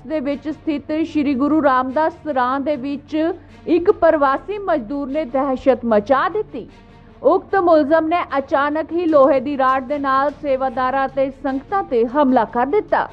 Complex ਦੇ ਵਿੱਚ ਸਥਿਤ ਸ੍ਰੀ ਗੁਰੂ ਰਾਮਦਾਸ ਸਰਾਂ ਦੇ ਵਿੱਚ ਇੱਕ ਪ੍ਰਵਾਸੀ ਮਜ਼ਦੂਰ ਨੇ ਦਹਿਸ਼ਤ ਮਚਾ ਦਿੱਤੀ। ਉਕਤ ਮੁਲਜ਼ਮ ਨੇ ਅਚਾਨਕ ਹੀ ਲੋਹੇ ਦੀ ਰਾਡ ਦੇ ਨਾਲ ਸੇਵਾਦਾਰਾਂ ਤੇ ਸੰਗਤਾਂ ਤੇ ਹਮਲਾ ਕਰ ਦਿੱਤਾ।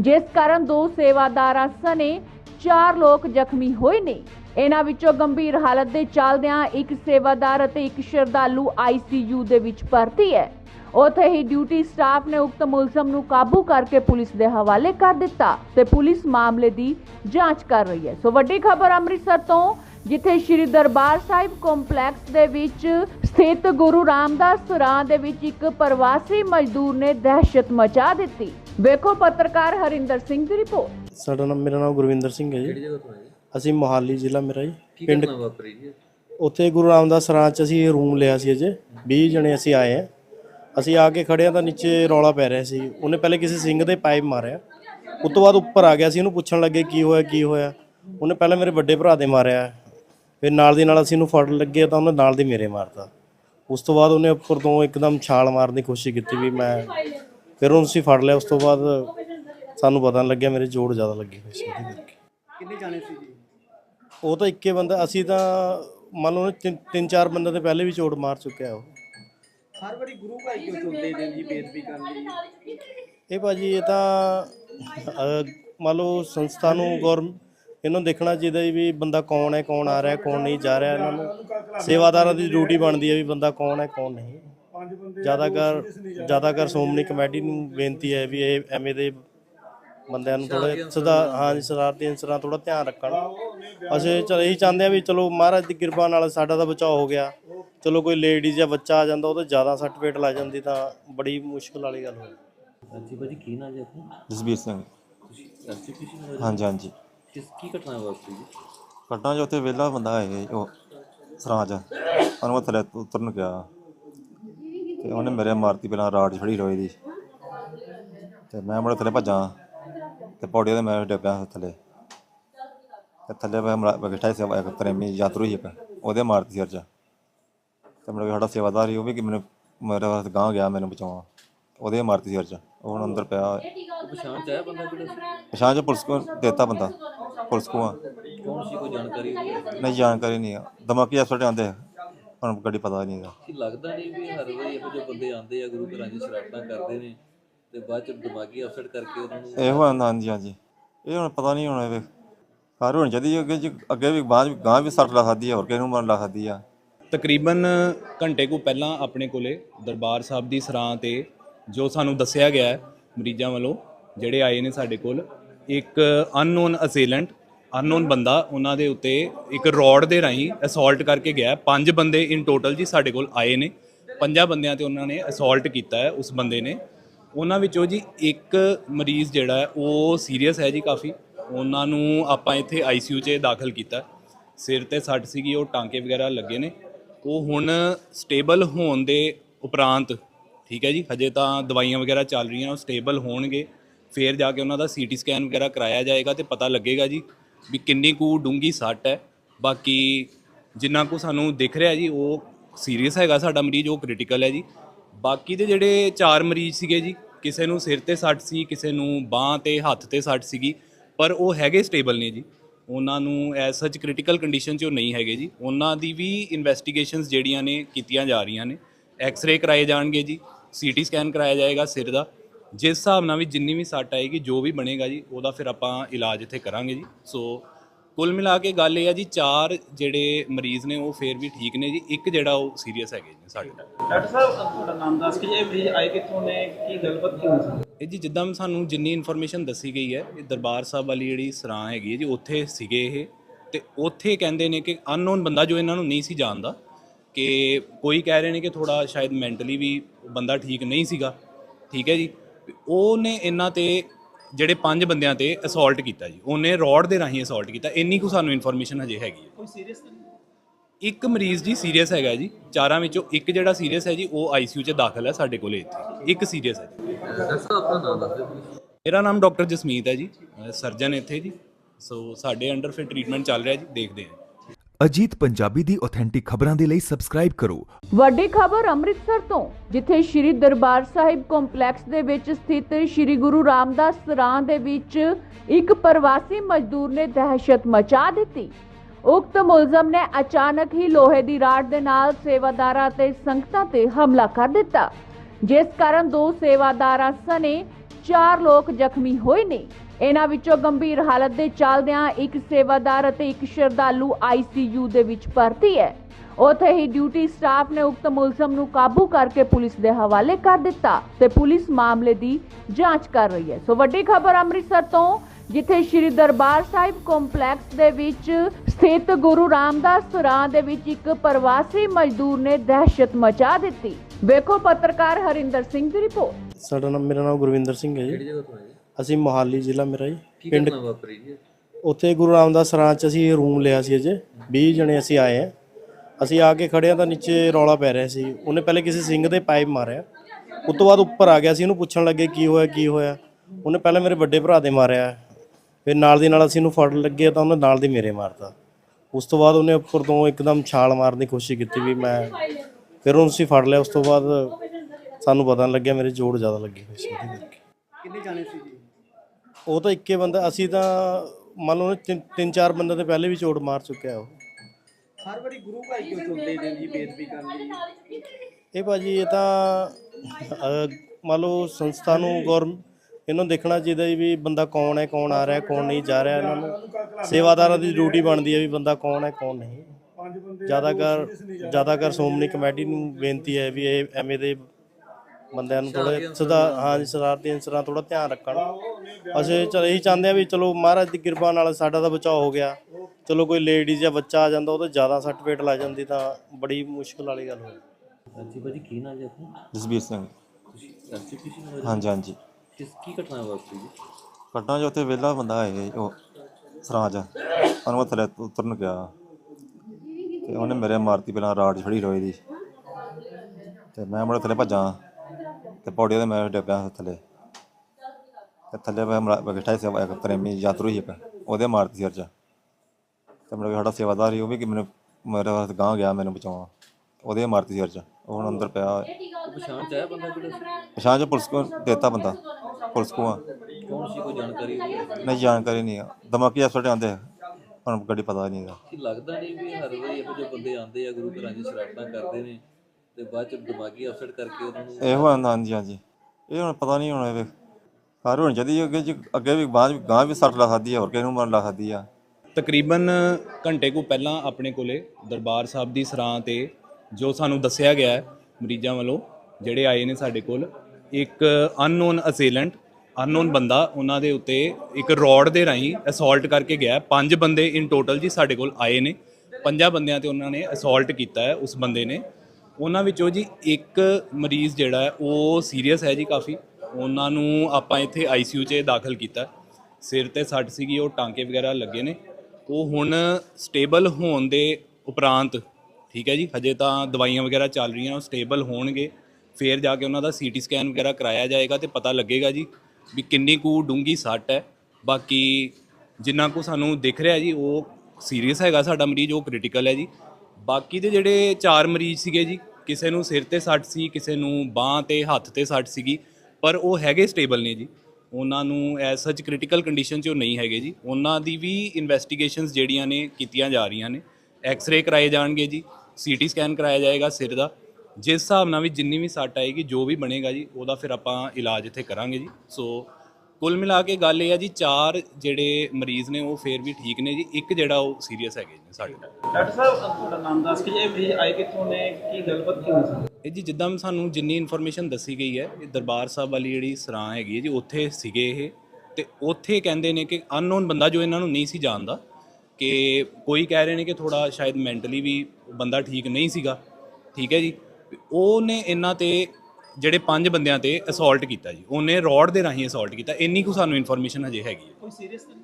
ਜਿਸ ਕਾਰਨ ਦੋ ਸੇਵਾਦਾਰਾਂ ਸਣੇ ਚਾਰ ਲੋਕ ਜ਼ਖਮੀ ਹੋਏ ਨੇ। ਇਹਨਾਂ ਵਿੱਚੋਂ ਗੰਭੀਰ ਹਾਲਤ ਦੇ ਚੱਲਦਿਆਂ ਇੱਕ ਸੇਵਾਦਾਰ ਅਤੇ ਇੱਕ ਸ਼ਰਧਾਲੂ ਆਈਸੀਯੂ ਦੇ ਵਿੱਚ ਭਰਤੀ ਹੈ। ਉੱਥੇ ਹੀ ਡਿਊਟੀ ਸਟਾਫ ਨੇ ਉਕਤ ਮੁਲਜ਼ਮ ਨੂੰ ਕਾਬੂ ਕਰਕੇ ਪੁਲਿਸ ਦੇ ਹਵਾਲੇ ਕਰ ਦਿੱਤਾ ਤੇ ਪੁਲਿਸ ਮਾਮਲੇ ਦੀ ਜਾਂਚ ਕਰ ਰਹੀ ਹੈ। ਸੋ ਵੱਡੀ ਖਬਰ ਅੰਮ੍ਰਿਤਸਰ ਤੋਂ ਜਿੱਥੇ ਸ਼੍ਰੀ ਦਰਬਾਰ ਸਾਹਿਬ ਕੰਪਲੈਕਸ ਦੇ ਵਿੱਚ ਸਥਿਤ ਗੁਰੂ ਰਾਮਦਾਸ ਸਰਾਂ ਦੇ ਵਿੱਚ ਇੱਕ ਪ੍ਰਵਾਸੀ ਮਜ਼ਦੂਰ ਨੇ ਦਹਿਸ਼ਤ ਮਚਾ ਦਿੱਤੀ। ਵੇਖੋ ਪੱਤਰਕਾਰ ਹਰਿੰਦਰ ਸਿੰਘ ਦੀ ਰਿਪੋਰਟ। ਸਾਡਾ ਨਾਮ ਮੇਰਾ ਨਾਮ ਗੁਰਵਿੰਦਰ ਸਿੰਘ ਹੈ ਜੀ? ਅਸੀਂ ਮੋਹਾਲੀ ਜ਼ਿਲ੍ਹਾ ਮੇਰਾ ਜੀ ਪਿੰਡ ਘਟਨਾ ਵਾਪਰੀ ਜੀ? ਉੱਥੇ ਗੁਰੂ ਰਾਮਦਾਸ ਸਰਾਂ ਚ ਅਸੀਂ ਰੂਮ ਲਿਆ ਸੀ ਅਜੇ। 20 ਜਣੇ ਅਸੀਂ ਆਏ ਆ। ਅਸੀਂ ਆ ਕੇ ਖੜੇ ਆ ਤਾਂ ਨੀਚੇ ਰੌਲਾ ਪੈ ਰਿਹਾ ਸੀ। ਉਹਨੇ ਪਹਿਲੇ ਕਿਸੇ ਸਿੰਘ ਦੇ ਪਾਈਪ ਮਾਰਿਆ। ਉਸ ਤੋਂ ਬਾਅਦ ਉੱਪਰ ਆ ਗਿਆ ਸੀ। ਉਹਨੂੰ ਪੁੱਛਣ ਲੱਗੇ ਕੀ ਹੋਇਆ ਕੀ ਹੋਇਆ? ਉਹਨੇ ਪਹਿਲਾਂ ਮੇਰੇ ਵੱਡੇ ਭਰਾ ਦੇ ਮਾਰਿਆ। ਫਿਰ ਨਾਲ ਦੀ ਨਾਲ ਅਸੀਂ ਉਹਨੂੰ ਫੜ ਲੱਗੇ ਤਾਂ ਉਹਨੇ ਨਾਲ ਦੀ ਮੇਰੇ ਮਾਰਤਾ। ਉਸ ਤੋਂ ਬਾਅਦ ਉਹਨੇ ਉੱਪਰ ਤੋਂ ਇੱਕਦਮ ਛਾਲ ਮਾਰਨ ਦੀ ਕੋਸ਼ਿਸ਼ ਕੀਤੀ ਵੀ ਮੈਂ ਫਿਰ ਉਹਨੂੰ ਅਸੀਂ ਫੜ ਲਿਆ। ਉਸ ਤੋਂ ਬਾਅਦ ਸਾਨੂੰ ਪਤਾ ਨਹੀਂ ਲੱਗਿਆ ਮੇਰੇ ਜੋੜ ਜ਼ਿਆਦਾ ਲੱਗੇ ਹੋਏ ਸੀ ਉਹਦੇ ਕਰਕੇ। ਕਿੰਨੇ ਜਾਣੇ ਸੀ ਜੀ? ਉਹ ਤਾਂ ਇੱਕੇ ਬੰਦਾ ਅਸੀਂ ਤਾਂ ਮੰਨ ਲਓ ਤਿੰਨ ਚਾਰ ਬੰਦੇ ਤੇ ਪਹਿਲੇ ਵੀ ਚੋਟ ਮਾਰ ਚੁੱਕਿਆ ਉਹ। ਹਰ ਵਾਰੀ ਗੁਰੂ ਭਾਈ ਕਿਉਂ ਚੁਣਦੇ ਨੇ ਜੀ ਬੇਦਬੀ ਕਰਨ ਲਈ ਇਹ ਭਾਜੀ ਇਹ ਤਾਂ ਅਹ, ਮੰਨ ਲਓ ਸੰਸਥਾ ਨੂੰ ਗੌਰਮ ਇਹਨੂੰ ਦੇਖਣਾ ਚਾਹੀਦਾ ਜੀ ਵੀ ਬੰਦਾ ਕੌਣ ਹੈ ਕੌਣ ਆ ਰਿਹਾ ਕੌਣ ਨਹੀਂ ਜਾ ਰਿਹਾ ਇਹਨਾਂ ਨੂੰ। ਸੇਵਾਦਾਰਾਂ ਦੀ ਡਿਊਟੀ ਬਣਦੀ ਹੈ ਵੀ ਬੰਦਾ ਕੌਣ ਹੈ ਕੌਣ ਨਹੀਂ। ਜ਼ਿਆਦਾਕਰ ਜ਼ਿਆਦਾਕਰ ਸ਼੍ਰੋਮਣੀ ਕਮੇਟੀ ਨੂੰ ਬੇਨਤੀ ਹੈ ਵੀ ਇਹ ਐਵੇਂ ਦੇ ਬੰਦਿਆਂ ਨੂੰ ਥੋੜਾ ਸਦਾ ਹਾਂਜੀ ਸ਼ਰਾਰਤੀ ਅਨਸਰਾਂ ਥੋੜਾ ਧਿਆਨ ਰੱਖਣ। ਅਸੀਂ ਚਲ ਇਹੀ ਚਾਹੁੰਦੇ ਆ ਵੀ ਚਲੋ ਮਹਾਰਾਜ ਦੀ ਕਿਰਪਾ ਨਾਲ ਸਾਡਾ ਤਾਂ ਬਚਾਅ ਹੋ ਗਿਆ। ਚਲੋ ਕੋਈ ਲੇਡੀਜ਼ ਜਾਂ ਬੱਚਾ ਆ ਜਾਂਦਾ ਉਹ ਤਾਂ ਜ਼ਿਆਦਾ ਸੱਟ ਫੇਟ ਲੱਗ ਜਾਂਦੀ ਤਾਂ ਬੜੀ ਮੁਸ਼ਕਲ ਵਾਲੀ ਗੱਲ ਹੋਈ। ਹਾਂਜੀ ਭਾਜੀ ਕੀ ਨਾਮ ਜੀ ਆਪਣਾ? ਜਸਬੀਰ ਸਿੰਘ। ਤੁਸੀਂ ਹਾਂਜੀ ਹਾਂਜੀ। ਕਿਸ ਕੀ ਘਟਨਾ ਵਾਪਰੀ ਜੀ? ਕੱਟਾਂ ਜੋ ਉੱਥੇ ਵਿਹਲਾ ਬੰਦਾ ਹੈ ਉਹ ਸਰਾਜ। ਉਹਨੂੰ ਮੈਂ ਥੱਲੇ ਉਤਰਨ ਗਿਆ। ਤੇ ਉਹਨੇ ਮੇਰੇ ਮਾਰਤੀ ਪਹਿਲਾਂ ਰਾਡ ਛੜੀ ਰੋਈ ਦੀ। ਤੇ ਮੈਂ ਮੁੜੇ ਥੱਲੇ ਭੱਜਾਂ। ਤੇ ਪੌੜੀ ਤੇ ਮੈਂ ਡੱਬਿਆ ਥੱਲੇ। ਤੇ ਥੱਲੇ ਮੈਂ ਬੈਠਾ ਸੀ ਇੱਕ ਪ੍ਰੇਮੀ ਯਾਤਰੂ ਸੀ ਇੱਕ। ਉਹਦੇ ਮਾਰਤੀ ਸਿਰ 'ਚ। ਤੇ ਮੇਰੇ ਸਾਡਾ ਸੇਵਾਦਾਰ ਸੀ ਉਹ ਵੀ ਕਿ ਮੈਨੂੰ ਮੇਰੇ ਵਾਸਤੇ ਗਾਂ ਗਿਆ ਮੈਨੂੰ ਬਚਾਉਣ। ਉਹਦੇ ਮਾਰਤੀ ਸਿਰ 'ਚ ਉਹ ਹੁਣ ਅੰਦਰ ਪਿਆ। ਪਛਾਣ ਚ ਆਇਆ ਬੰਦਾ ਕਿਹੜਾ ਸੀ ਪਛਾਣ ਚ ਪੁਲਿਸ ਕੋ ਦੇਤਾ ਬੰਦਾ। ਪੁਲਿਸ ਕੋ ਆ। ਕੌਣ ਸੀ? ਕੋਈ ਜਾਣਕਾਰੀ ਹੋਈ? ਨਹੀਂ ਜਾਣਕਾਰੀ ਨਹੀਂ ਆ। ਦਿਮਾਗੀ ਅਫਸਰ ਆਉਂਦੇ ਆ ਹੁਣ ਗੱਡੀ ਪਤਾ ਨਹੀਂ ਦਾ ਕੀ ਲੱਗਦਾ ਨਹੀਂ ਵੀ ਹਰ ਵਾਰੀ ਇਹੋ ਜਿਹੇ ਬੰਦੇ ਆਉਂਦੇ ਆ ਗੁਰੂ ਘਰਾਂ 'ਚ ਸ਼ਰਾਰਤਾਂ ਕਰਦੇ ਨੇ ਤੇ ਬਾਅਦ ਚ ਦਿਮਾਗੀ ਅਫਸਰ ਕਰਕੇ ਉਹਨਾਂ ਨੂੰ ਇਹੋ ਆ ਹਾਂਜੀ ਹਾਂਜੀ। ਇਹ ਹੁਣ ਪਤਾ ਨਹੀਂ ਹੁਣ ਇਹ ਹਰ ਹੋਣੀ ਚਾਹੀਦੀ ਹੈ ਅੱਗੇ ਜੀ- ਅੱਗੇ ਵੀ ਬਾਅਦ ਗਾਂ ਵੀ ਸੱਟ ਲਾ ਸਕਦੀ ਹੈ ਹੋਰ ਕਿਸੇ ਨੂੰ ਮਨ ਲਾ ਸਕਦੀ ਆ। ਤਕਰੀਬਨ ਘੰਟੇ ਕੁ ਪਹਿਲਾਂ ਆਪਣੇ ਕੋਲੇ ਦਰਬਾਰ ਸਾਹਿਬ ਦੀ ਸਰਾਂ ਤੇ ਜੋ ਸਾਨੂੰ ਦੱਸਿਆ ਗਿਆ ਹੈ, ਮਰੀਜ਼ਾਂ ਵੱਲੋਂ, ਜਿਹੜੇ ਆਏ ਨੇ ਸਾਡੇ ਕੋਲ, ਇੱਕ ਅਨਨੋਨ ਅਸੇਲੈਂਟ ਅਨਨੋਨ ਬੰਦਾ ਉਹਨਾਂ ਦੇ ਉੱਤੇ ਇੱਕ ਰੋਡ ਦੇ ਰਾਹੀਂ ਅਸੌਲਟ ਕਰਕੇ ਗਿਆ ਪੰਜ ਬੰਦੇ ਇਨ ਟੋਟਲ ਜੀ ਸਾਡੇ ਕੋਲ ਆਏ ਨੇ। ਪੰਜਾਂ ਬੰਦਿਆਂ ਤੇ ਉਹਨਾਂ ਨੇ ਅਸੌਲਟ ਕੀਤਾ ਹੈ, ਉਸ ਬੰਦੇ ਨੇ। ਉਹਨਾਂ ਵਿੱਚੋਂ ਜੀ ਇੱਕ ਮਰੀਜ਼ ਜਿਹੜਾ ਹੈ, ਉਹ ਸੀਰੀਅਸ ਹੈ ਜੀ ਕਾਫੀ। ਉਹਨਾਂ ਨੂੰ ਆਪਾਂ ਇੱਥੇ ਆਈਸੀਯੂ 'ਚ ਦਾਖਲ ਕੀਤਾ। ਸਿਰ ਤੇ ਸੱਟ ਸੀਗੀ, ਉਹ ਟਾਂਕੇ ਵਗੈਰਾ ਲੱਗੇ ਨੇ। ਉਹ ਹੁਣ ਸਟੇਬਲ ਹੋਣ ਦੇ ਉਪਰੰਤ, ਠੀਕ ਹੈ ਜੀ, ਹਜੇ ਤਾਂ ਦਵਾਈਆਂ ਵਗੈਰਾ ਚੱਲ ਰਹੀਆਂ, ਉਹ ਸਟੇਬਲ ਹੋਣਗੇ, ਫੇਰ ਜਾ ਕੇ ਉਹਨਾਂ ਦਾ ਸੀਟੀ ਸਕੈਨ ਵਗੈਰਾ ਕਰਾਇਆ ਜਾਏਗਾ ਤੇ ਪਤਾ ਲੱਗੇਗਾ ਜੀ ਵੀ ਕਿੰਨੀ ਕੁ ਡੂੰਗੀ ਸੱਟ ਹੈ। ਬਾਕੀ ਜਿੰਨਾ ਕੁ ਸਾਨੂੰ ਦਿਖ ਰਿਹਾ ਜੀ, ਉਹ ਸੀਰੀਅਸ ਹੈਗਾ ਸਾਡਾ ਮਰੀਜ਼, ਉਹ ਕ੍ਰਿਟੀਕਲ ਹੈ ਜੀ। ਬਾਕੀ ਦੇ ਜਿਹੜੇ ਚਾਰ ਮਰੀਜ਼ ਸੀਗੇ ਜੀ, ਕਿਸੇ ਨੂੰ ਸਿਰ ਤੇ ਸੱਟ ਸੀ, ਕਿਸੇ ਨੂੰ ਬਾਹ ਤੇ ਹੱਥ ਤੇ ਸੱਟ ਸੀਗੀ, ਪਰ ਉਹ ਹੈਗੇ ਸਟੇਬਲ ਨੇ ਜੀ। ਉਹਨਾਂ ਨੂੰ ਐਸ ਸੱਚ ਕ੍ਰਿਟੀਕਲ ਕੰਡੀਸ਼ਨ 'ਚ ਉਹ ਨਹੀਂ ਹੈਗੇ ਜੀ। ਉਹਨਾਂ ਦੀ ਵੀ ਇਨਵੈਸਟੀਗੇਸ਼ਨਸ ਜਿਹੜੀਆਂ ਨੇ ਕੀਤੀਆਂ ਜਾ ਰਹੀਆਂ ਨੇ। ਐਕਸ-ਰੇ ਕਰਾਏ ਜਾਣਗੇ ਜੀ ਸੀਟੀ ਸਕੈਨ ਕਰਾਇਆ ਜਾਏਗਾ ਸਿਰ ਦਾ। ਜਿਸ ਹਿਸਾਬ ਨਾਲ ਵੀ ਜਿੰਨੀ ਵੀ ਸੱਟ ਆਏਗੀ, ਜੋ ਵੀ ਬਣੇਗਾ ਜੀ, ਉਹਦਾ ਫਿਰ ਆਪਾਂ ਇਲਾਜ ਇੱਥੇ ਕਰਾਂਗੇ ਜੀ। ਸੋ ਕੁੱਲ ਮਿਲਾ ਕੇ ਗੱਲ ਇਹ ਆ ਜੀ, ਚਾਰ ਜਿਹੜੇ ਮਰੀਜ਼ ਨੇ, ਉਹ ਫੇਰ ਵੀ ਠੀਕ ਨੇ ਜੀ। ਇੱਕ ਜਿਹੜਾ ਉਹ ਸੀਰੀਅਸ ਹੈਗੇ ਜੀ ਸਾਡੇ ਡਾਕਟਰ ਸਾਹਿਬ, ਤੁਹਾਡਾ ਨਾਮ ਦੱਸ ਕੇ ਇਹ ਮਰੀਜ਼ ਆਏ ਕਿੱਥੋਂ ਨੇ, ਕੀ ਗੱਲਬਾਤ ਕੀ ਹੋਈ ਇਹ ਜੀ ਜਿੱਦਾਂ ਸਾਨੂੰ ਜਿੰਨੀ ਇਨਫੋਰਮੇਸ਼ਨ ਦੱਸੀ ਗਈ ਹੈ, ਇਹ ਦਰਬਾਰ ਸਾਹਿਬ ਵਾਲੀ ਜਿਹੜੀ ਸਰਾਂ ਹੈਗੀ ਹੈ ਜੀ, ਉੱਥੇ ਸੀਗੇ ਇਹ। ਤੇ ਉੱਥੇ ਕਹਿੰਦੇ ਨੇ ਕਿ ਅਨਨੋਨ ਬੰਦਾ ਜੋ ਇਹਨਾਂ ਨੂੰ ਨਹੀਂ ਸੀ ਜਾਣਦਾ, ਕਿ ਕੋਈ ਕਹਿ ਰਹੇ ਨੇ ਕਿ ਥੋੜਾ ਸ਼ਾਇਦ ਮੈਂਟਲੀ ਵੀ ਬੰਦਾ ਠੀਕ ਨਹੀਂ ਸੀਗਾ। ਠੀਕ ਹੈ ਜੀ? ਉਹਨੇ ਇਹਨਾਂ ਤੇ, ਜਿਹੜੇ ਪੰਜ ਬੰਦਿਆਂ ਤੇ ਅਸੌਲਟ ਕੀਤਾ ਜੀ। ਉਹਨੇ ਰੋਡ ਦੇ ਰਾਹੀਂ ਅਸੌਲਟ ਕੀਤਾ। ਇੰਨੀ ਕੁ ਸਾਨੂੰ ਇਨਫੋਰਮੇਸ਼ਨ ਹਜੇ ਹੈਗੀ ਹੈ। ਕੋਈ ਸੀਰੀਅਸ ਨਹੀਂ? ਇੱਕ ਮਰੀਜ਼ ਜੀ ਸੀਰੀਅਸ ਹੈਗਾ ਜੀ ਚਾਰਾਂ ਵਿੱਚੋਂ ਇੱਕ ਜਿਹੜਾ ਸੀਰੀਅਸ ਹੈ ਜੀ ਉਹ ਆਈਸੀਯੂ 'ਚ ਦਾਖਲ ਹੈ ਸਾਡੇ ਕੋਲੇ ਇੱਥੇ। ਇੱਕ ਸੀਰੀਅਸ ਹੈ ਜੀ। ਡਾਕਟਰ ਸਾਹਿਬ ਆਪਣਾ ਨਾਮ ਦੱਸ ਦਿਓ please। ਮੇਰਾ ਨਾਮ ਡਾਕਟਰ ਜਸਮੀਤ ਹੈ ਜੀ ਸਰਜਨ ਇੱਥੇ ਜੀ। ਸੋ ਸਾਡੇ ਅੰਡਰ ਫਿਰ ਟ੍ਰੀਟਮੈਂਟ ਚੱਲ ਰਿਹਾ ਜੀ ਦੇਖਦੇ ਹਾਂ। ਅਜੀਤ ਪੰਜਾਬੀ ਦੀ ਆਥੈਂਟਿਕ ਖਬਰਾਂ ਦੇ ਲਈ ਸਬਸਕ੍ਰਾਈਬ ਕਰੋ। ਵੱਡੀ ਖਬਰ ਅੰਮ੍ਰਿਤਸਰ ਤੋਂ ਜਿੱਥੇ ਸ੍ਰੀ ਦਰਬਾਰ ਸਾਹਿਬ ਕੰਪਲੈਕਸ ਦੇ ਵਿੱਚ ਸਥਿਤ ਸ੍ਰੀ ਗੁਰੂ ਰਾਮਦਾਸ ਸਰਾਂ ਦੇ ਵਿੱਚ ਇੱਕ ਪ੍ਰਵਾਸੀ ਮਜ਼ਦੂਰ ਨੇ ਦਹਿਸ਼ਤ ਮਚਾ ਦਿੱਤੀ। ਉਕਤ ਮੁਲਜ਼ਮ ਨੇ ਅਚਾਨਕ ਹੀ ਲੋਹੇ ਦੀ ਰਾਡ ਦੇ ਨਾਲ ਸੇਵਾਦਾਰਾਂ ਤੇ ਸੰਗਤਾਂ ਤੇ ਹਮਲਾ ਕਰ ਦਿੱਤਾ, ਜਿਸ ਕਾਰਨ ਦੋ ਸੇਵਾਦਾਰਾਂ ਸਣੇ ਚਾਰ ਲੋਕ ਜ਼ਖਮੀ ਹੋਏ ਨੇ। ਇਹਨਾਂ ਵਿੱਚੋਂ ਗੰਭੀਰ ਹਾਲਤ ਦੇ ਚੱਲਦਿਆਂ ਇੱਕ ਸੇਵਾਦਾਰ ਅਤੇ ਇੱਕ ਸ਼ਰਧਾਲੂ ਆਈਸੀਯੂ ਦੇ ਵਿੱਚ ਭਰਤੀ ਹੈ। ਉੱਥੇ ਹੀ ਡਿਊਟੀ ਸਟਾਫ ਨੇ ਉਕਤ ਮੁਲਜ਼ਮ ਨੂੰ ਕਾਬੂ ਕਰਕੇ ਪੁਲਿਸ ਦੇ ਹਵਾਲੇ ਕਰ ਦਿੱਤਾ ਤੇ ਪੁਲਿਸ ਮਾਮਲੇ ਦੀ ਜਾਂਚ ਕਰ ਰਹੀ ਹੈ। ਸੋ ਵੱਡੀ ਖਬਰ ਅੰਮ੍ਰਿਤਸਰ ਤੋਂ ਜਿੱਥੇ ਸ਼੍ਰੀ ਦਰਬਾਰ ਸਾਹਿਬ ਕੰਪਲੈਕਸ ਦੇ ਵਿੱਚ ਸਥਿਤ ਗੁਰੂ ਰਾਮਦਾਸ ਸਰਾਂ ਦੇ ਵਿੱਚ ਇੱਕ ਪ੍ਰਵਾਸੀ ਮਜ਼ਦੂਰ ਨੇ ਦਹਿਸ਼ਤ ਮਚਾ ਦਿੱਤੀ। ਵੇਖੋ ਪੱਤਰਕਾਰ ਹਰਿੰਦਰ ਸਿੰਘ ਦੀ ਰਿਪੋਰਟ। ਸਾਡਾ ਨਾਮ ਮੇਰਾ ਨਾਮ ਗੁਰਵਿੰਦਰ ਸਿੰਘ ਹੈ ਕਿਹੜੀ ਜੀ ਜਗ੍ਹਾ ਤੋਂ ਆਏ ਜੀ? ਅਸੀਂ ਮੋਹਾਲੀ ਜ਼ਿਲ੍ਹਾ ਮੇਰਾ ਜੀ ਪਿੰਡ ਵਾਪਰੀ ਜੀ? ਉੱਥੇ ਗੁਰੂ ਰਾਮਦਾਸ ਸਰਾਂ ਚ ਅਸੀਂ ਰੂਮ ਲਿਆ ਸੀ ਅਜੇ 20 ਜਣੇ ਅਸੀਂ ਆਏ ਆ ਅਸੀਂ ਆ ਕੇ ਖੜਿਆ ਤਾਂ ਨੀਚੇ ਰੌਲਾ ਪੈ ਰਿਹਾ ਸੀ। ਉਹਨੇ ਪਹਿਲੇ ਕਿਸੇ ਸਿੰਘ ਦੇ ਪਾਈਪ ਮਾਰਿਆ। ਉਸ ਤੋਂ ਬਾਅਦ ਉੱਪਰ ਆ ਗਿਆ ਸੀ ਇਹਨੂੰ ਪੁੱਛਣ ਲੱਗੇ ਕੀ ਹੋਇਆ ਕੀ ਹੋਇਆ? ਉਹਨੇ ਪਹਿਲੇ ਮੇਰੇ ਵੱਡੇ ਭਰਾ ਦੇ ਮਾਰਿਆ। ਫਿਰ ਨਾਲ ਦੀ ਨਾਲ ਅਸੀਂ ਇਹਨੂੰ ਫੜ ਲੱਗੇ ਤਾਂ ਉਹਨੇ ਨਾਲ ਦੀ ਮੇਰੇ ਮਾਰਤਾ। ਉਸ ਤੋਂ ਬਾਅਦ ਉਹਨੇ ਉੱਪਰ ਤੋਂ ਇੱਕਦਮ ਛਾਲ ਮਾਰਨ ਦੀ ਕੋਸ਼ਿਸ਼ ਕੀਤੀ ਵੀ ਮੈਂ ਫਿਰ ਉਹਨੂੰ ਅਸੀਂ ਫੜ ਲਿਆ। ਉਸ ਤੋਂ ਬਾਅਦ ਸਾਨੂੰ ਪਤਾ ਨਹੀਂ ਲੱਗਿਆ ਮੇਰੇ ਜੋੜ ਜ਼ਿਆਦਾ ਲੱਗੇ ਹੋਏ ਸੀ ਉਹਦੇ ਕਰਕੇ। ਕਿੰਨੇ ਜਾਣੇ ਸੀ ਜੀ? ਉਹ ਤਾਂ ਇੱਕੇ ਬੰਦਾ ਅਸੀਂ ਤਾਂ ਮੰਨ ਲਓ ਉਹਨੇ ਤਿੰਨ- ਤਿੰਨ ਚਾਰ ਬੰਦੇ ਤੇ ਪਹਿਲੇ ਵੀ ਚੋਟ ਮਾਰ ਚੁੱਕਿਆ ਉਹ। ਹਰ ਵਾਰੀ ਗੁਰੂ ਭਾਈ ਕਿਉਂ ਚੁਣਦੇ ਨੇ ਜੀ ਬੇਦਬੀ ਕਰਨ ਲਈ? ਇਹ ਭਾਜੀ ਇਹ ਤਾਂ ਅਹ, ਮੰਨ ਲਓ ਸੰਸਥਾ ਨੂੰ ਗੌਰ ਇਹਨੂੰ ਦੇਖਣਾ ਚਾਹੀਦਾ ਜੀ ਵੀ ਬੰਦਾ ਕੌਣ ਹੈ ਕੌਣ ਆ ਰਿਹਾ ਕੌਣ ਨਹੀਂ ਜਾ ਰਿਹਾ ਇਹਨਾਂ ਨੂੰ। ਸੇਵਾਦਾਰਾਂ ਦੀ ਡਿਊਟੀ ਬਣਦੀ ਹੈ ਵੀ ਬੰਦਾ ਕੌਣ ਹੈ ਕੌਣ ਨਹੀਂ। ਜ਼ਿਆਦਾਤਰ ਜ਼ਿਆਦਾਤਰ ਸ਼੍ਰੋਮਣੀ ਕਮੇਟੀ ਨੂੰ ਬੇਨਤੀ ਹੈ ਵੀ ਇਹ ਐਵੇਂ ਦੇ ਬੰਦਿਆਂ ਨੂੰ ਥੋੜਾ ਸਦਾ ਹਾਂ ਜੀ ਸ਼ਰਾਰਤੀ ਅਨਸਰਾਂ ਥੋੜਾ ਧਿਆਨ ਰੱਖਣ। ਅਸੀਂ ਚਲ ਇਹੀ ਚਾਹੁੰਦੇ ਆ ਵੀ ਚਲੋ ਮਹਾਰਾਜ ਦੀ ਕਿਰਪਾ ਨਾਲ ਸਾਡਾ ਤਾਂ ਬਚਾਅ ਹੋ ਗਿਆ। ਚਲੋ ਕੋਈ ਲੇਡੀਜ਼ ਜਾਂ ਬੱਚਾ ਆ ਜਾਂਦਾ ਉਹ ਤਾਂ ਜ਼ਿਆਦਾ ਸਰਟੀਫਿਕੇਟ ਲੱਗ ਜਾਂਦੀ ਤਾਂ ਬੜੀ ਮੁਸ਼ਕਲ ਵਾਲੀ ਗੱਲ ਹੋਈ ਹਾਂਜੀ ਭਾਜੀ ਕੀ ਨਾਮ ਜੀ ਆਪਣਾ? ਜਸਬੀਰ ਸਿੰਘ। ਤੁਸੀਂ ਹਾਂਜੀ ਹਾਂਜੀ। ਕਿਸ ਕੀ ਘਟਨਾ ਵਾਪਰੀ ਜੀ? ਪਟਨਾ 'ਚ ਉੱਥੇ ਵਿਹਲਾ ਬੰਦਾ ਹੈ ਜੀ, ਉਹ ਸਰਾਜ ਉਹਨੂੰ ਮੈਂ ਥੱਲੇ ਉਤਰਨ ਗਿਆ। ਤੇ ਉਹਨੇ ਮੇਰੇ ਮਾਰਤੀ ਪਹਿਲਾਂ ਰਾਡ ਛੜੀ ਰੋਈ ਦੀ। ਤੇ ਮੈਂ ਮੁੜੇ ਥੱਲੇ ਭੱਜਾਂ। ਤੇ ਪੌੜੀ ਤੇ ਮੈਂ ਡੱਬਿਆ ਥੱਲੇ। ਤੇ ਥੱਲੇ ਮੈਂ ਮਰਾ- ਬੈਠਾ ਸੀ ਇੱਕ ਪ੍ਰੇਮੀ ਯਾਤਰੂ ਸੀ ਇੱਕ। ਉਹਦੇ ਮਾਰਤੀ ਸਿਰ 'ਚ। ਤੇ ਮੇਰੇ ਸਾਡਾ ਸੇਵਾਦਾਰ ਸੀ ਉਹ ਵੀ ਕਿ ਮੈਨੂੰ ਮੇਰੇ ਵਾਸਤੇ ਗਾਂ ਗਿਆ ਮੈਨੂੰ ਬਚਾਉਣ। ਉਹਦੇ ਮਾਰਤੀ ਸਿਰ 'ਚ। ਉਹ ਹੁਣ ਅੰਦਰ ਪਿਆ। ਪਛਾਣ ਚ ਆਇਆ ਬੰਦਾ ਪਛਾਣ 'ਚ ਪੁਲਿਸ ਕੋ ਦੇਤਾ ਬੰਦਾ। ਪੁਲਿਸ ਕੋ ਆ। ਕੌਣ ਸੀ? ਕੋਈ ਜਾਣਕਾਰੀ ਹੋਈ? ਨਹੀਂ ਜਾਣਕਾਰੀ ਨਹੀਂ ਆ। ਦਿਮਾਗੀ ਅਫਸਰ ਆਉਂਦੇ ਹੁਣ ਗੱਡੀ ਪਤਾ ਨਹੀਂ ਕੀ ਲੱਗਦਾ ਨਹੀਂ ਵੀ ਹਰ ਵਾਰੀ ਇਹੋ ਜਿਹੇ ਬੰਦੇ ਆਉਂਦੇ ਆ ਗੁਰੂ ਘਰਾਂ 'ਚ ਸ਼ਰਾਰਤਾਂ ਕਰਦੇ ਨੇ ਤੇ ਬਾਅਦ ਚ ਦਿਮਾਗੀ ਅਫਸਰ ਕਰਕੇ ਉਹਨਾਂ ਨੂੰ ਇਹੋ ਆਂਦਾ ਹਾਂਜੀ ਹਾਂਜੀ। ਇਹ ਹੁਣ ਪਤਾ ਨਹੀਂ ਹੁਣ ਇਹ ਸਾਰੀ ਹੋਣੀ ਹੈ ਅੱਗੇ ਜੀ ਅੱਗੇ ਵੀ ਬਾਅਦ ਵੀ ਗਾਂ ਵੀ ਸੱਟ ਲਾ ਸਕਦੀ ਹੈ ਹੋਰ ਕਿਸੇ ਨੂੰ ਮਰਨ ਲਾ ਸਕਦੀ ਆ। ਤਕਰੀਬਨ ਘੰਟੇ ਕੁ ਪਹਿਲਾਂ ਆਪਣੇ ਕੋਲੇ ਦਰਬਾਰ ਸਾਹਿਬ ਦੀ ਸਰਾਂ ਤੇ ਜੋ ਸਾਨੂੰ ਦੱਸਿਆ ਗਿਆ ਹੈ ਮਰੀਜ਼ਾਂ ਵੱਲੋਂ ਜਿਹੜੇ ਆਏ ਨੇ ਸਾਡੇ ਕੋਲ ਇੱਕ ਅਨਨੋਨ ਅਸੇਲੈਂਟ ਅਨਨੋਨ ਬੰਦਾ, ਉਹਨਾਂ ਦੇ ਉੱਤੇ ਇੱਕ ਰੋਡ ਦੇ ਰਾਹੀਂ ਅਸੌਲਟ ਕਰਕੇ ਗਿਆ ਪੰਜ ਬੰਦੇ ਇਨ ਟੋਟਲ ਜੀ ਸਾਡੇ ਕੋਲ ਆਏ ਨੇ। ਪੰਜਾਂ ਬੰਦਿਆਂ ਤੇ ਉਹਨਾਂ ਨੇ ਅਸੌਲਟ ਕੀਤਾ ਹੈ ਉਸ ਬੰਦੇ ਨੇ। ਉਹਨਾਂ ਵਿੱਚੋਂ ਜੀ ਇੱਕ ਮਰੀਜ਼ ਜਿਹੜਾ ਹੈ, ਉਹ ਸੀਰੀਅਸ ਹੈ ਜੀ ਕਾਫੀ। ਉਹਨਾਂ ਨੂੰ ਆਪਾਂ ਇੱਥੇ ਆਈਸੀਯੂ 'ਚ ਦਾਖਲ ਕੀਤਾ ਸਿਰ ਤੇ ਸੱਟ ਸੀਗੀ, ਉਹ ਟਾਂਕੇ ਵਗੈਰਾ ਲੱਗੇ ਨੇ। ਉਹ ਹੁਣ ਸਟੇਬਲ ਹੋਣ ਦੇ ਉਪਰੰਤ, ਠੀਕ ਹੈ ਜੀ, ਹਜੇ ਤਾਂ ਦਵਾਈਆਂ ਵਗੈਰਾ ਚੱਲ ਰਹੀਆਂ, ਉਹ ਸਟੇਬਲ ਹੋਣਗੇ। ਫੇਰ ਜਾ ਕੇ ਉਹਨਾਂ ਦਾ ਸੀਟੀ ਸਕੈਨ ਵਗੈਰਾ ਕਰਾਇਆ ਜਾਏਗਾ ਤੇ ਪਤਾ ਲੱਗੇਗਾ ਜੀ ਵੀ ਕਿੰਨੀ ਕੁ ਡੂੰਗੀ ਸੱਟ ਹੈ। ਬਾਕੀ ਜਿੰਨਾ ਕੁ ਸਾਨੂੰ ਦਿਖ ਰਿਹਾ ਜੀ, ਉਹ ਸੀਰੀਅਸ ਹੈਗਾ ਸਾਡਾ ਮਰੀਜ਼, ਉਹ ਕ੍ਰਿਟੀਕਲ ਹੈ ਜੀ। ਬਾਕੀ ਦੇ ਜਿਹੜੇ ਚਾਰ ਮਰੀਜ਼ ਸੀਗੇ ਜੀ, ਕਿਸੇ ਨੂੰ ਸਿਰ ਤੇ ਸੱਟ ਸੀ, ਕਿਸੇ ਨੂੰ ਬਾਹ ਤੇ ਹੱਥ ਤੇ ਸੱਟ ਸੀਗੀ, ਪਰ ਉਹ ਹੈਗੇ ਸਟੇਬਲ ਨੇ ਜੀ। ਉਹਨਾਂ ਨੂੰ ਐਸ ਸੱਚ ਕ੍ਰਿਟੀਕਲ ਕੰਡੀਸ਼ਨ 'ਚ ਉਹ ਨਹੀਂ ਹੈਗੇ ਜੀ। ਉਹਨਾਂ ਦੀ ਵੀ ਇਨਵੈਸਟੀਗੇਸ਼ਨਸ ਜਿਹੜੀਆਂ ਨੇ ਕੀਤੀਆਂ ਜਾ ਰਹੀਆਂ ਨੇ। ਐਕਸ-ਰੇ ਕਰਾਏ ਜਾਣਗੇ ਜੀ। ਸੀਟੀ ਸਕੈਨ ਕਰਾਇਆ ਜਾਏਗਾ ਸਿਰ ਦਾ। ਜਿਸ ਹਿਸਾਬ ਨਾਲ ਵੀ ਜਿੰਨੀ ਵੀ ਸੱਟ ਆਏਗੀ ਜੋ ਵੀ ਬਣੇਗਾ ਜੀ ਉਹਦਾ ਫਿਰ ਆਪਾਂ ਇਲਾਜ ਇੱਥੇ ਕਰਾਂਗੇ ਜੀ। ਸੋ ਕੁੱਲ ਮਿਲਾ ਕੇ ਗੱਲ ਇਹ ਆ ਜੀ ਚਾਰ ਜਿਹੜੇ ਮਰੀਜ਼ ਨੇ ਉਹ ਫੇਰ ਵੀ ਠੀਕ ਨੇ ਜੀ। ਇੱਕ ਜਿਹੜਾ ਉਹ ਸੀਰੀਅਸ ਹੈਗੇ ਜੀ ਸਾਡੇ ਨਾਲ। ਡਾਕਟਰ ਸਾਹਿਬ ਤੁਹਾਡਾ ਨਾਮ ਦੱਸ ਕੇ ਇਹ ਮਰੀਜ਼ ਆਏ ਕਿੱਥੋਂ ਨੇ ਕੀ ਗੱਲਬਾਤ ਕੀ ਹੋਈ ਸੀ? ਇਹ ਜੀ ਜਿੱਦਾਂ ਸਾਨੂੰ ਜਿੰਨੀ ਇਨਫੋਰਮੇਸ਼ਨ ਦੱਸੀ ਗਈ ਹੈ ਇਹ ਦਰਬਾਰ ਸਾਹਿਬ ਵਾਲੀ ਜਿਹੜੀ ਸਰਾਂ ਹੈਗੀ ਹੈ ਜੀ ਉੱਥੇ ਸੀਗੇ ਇਹ। ਤੇ ਉੱਥੇ ਕਹਿੰਦੇ ਨੇ ਕਿ ਅਨਨੋਨ ਬੰਦਾ ਜੋ ਇਹਨਾਂ ਨੂੰ ਨਹੀਂ ਸੀ ਜਾਣਦਾ ਕਿ ਕੋਈ ਕਹਿ ਰਹੇ ਨੇ ਕਿ ਥੋੜਾ ਸ਼ਾਇਦ ਮੈਂਟਲੀ ਵੀ ਬੰਦਾ ਠੀਕ ਨਹੀਂ ਸੀਗਾ। ਠੀਕ ਹੈ ਜੀ? ਉਹਨੇ ਇਹਨਾਂ ਤੇ ਜਿਹੜੇ ਪੰਜ ਬੰਦਿਆਂ ਤੇ ਅਸੌਲਟ ਕੀਤਾ ਜੀ। ਉਹਨੇ ਰੋਡ ਦੇ ਰਾਹੀਂ ਅਸੌਲਟ ਕੀਤਾ। ਇੰਨੀ ਕੁ ਸਾਨੂੰ ਇਨਫੋਰਮੇਸ਼ਨ ਹਜੇ ਹੈਗੀ ਹੈ। ਕੋਈ ਸੀਰੀਅਸ ਨਹੀਂ?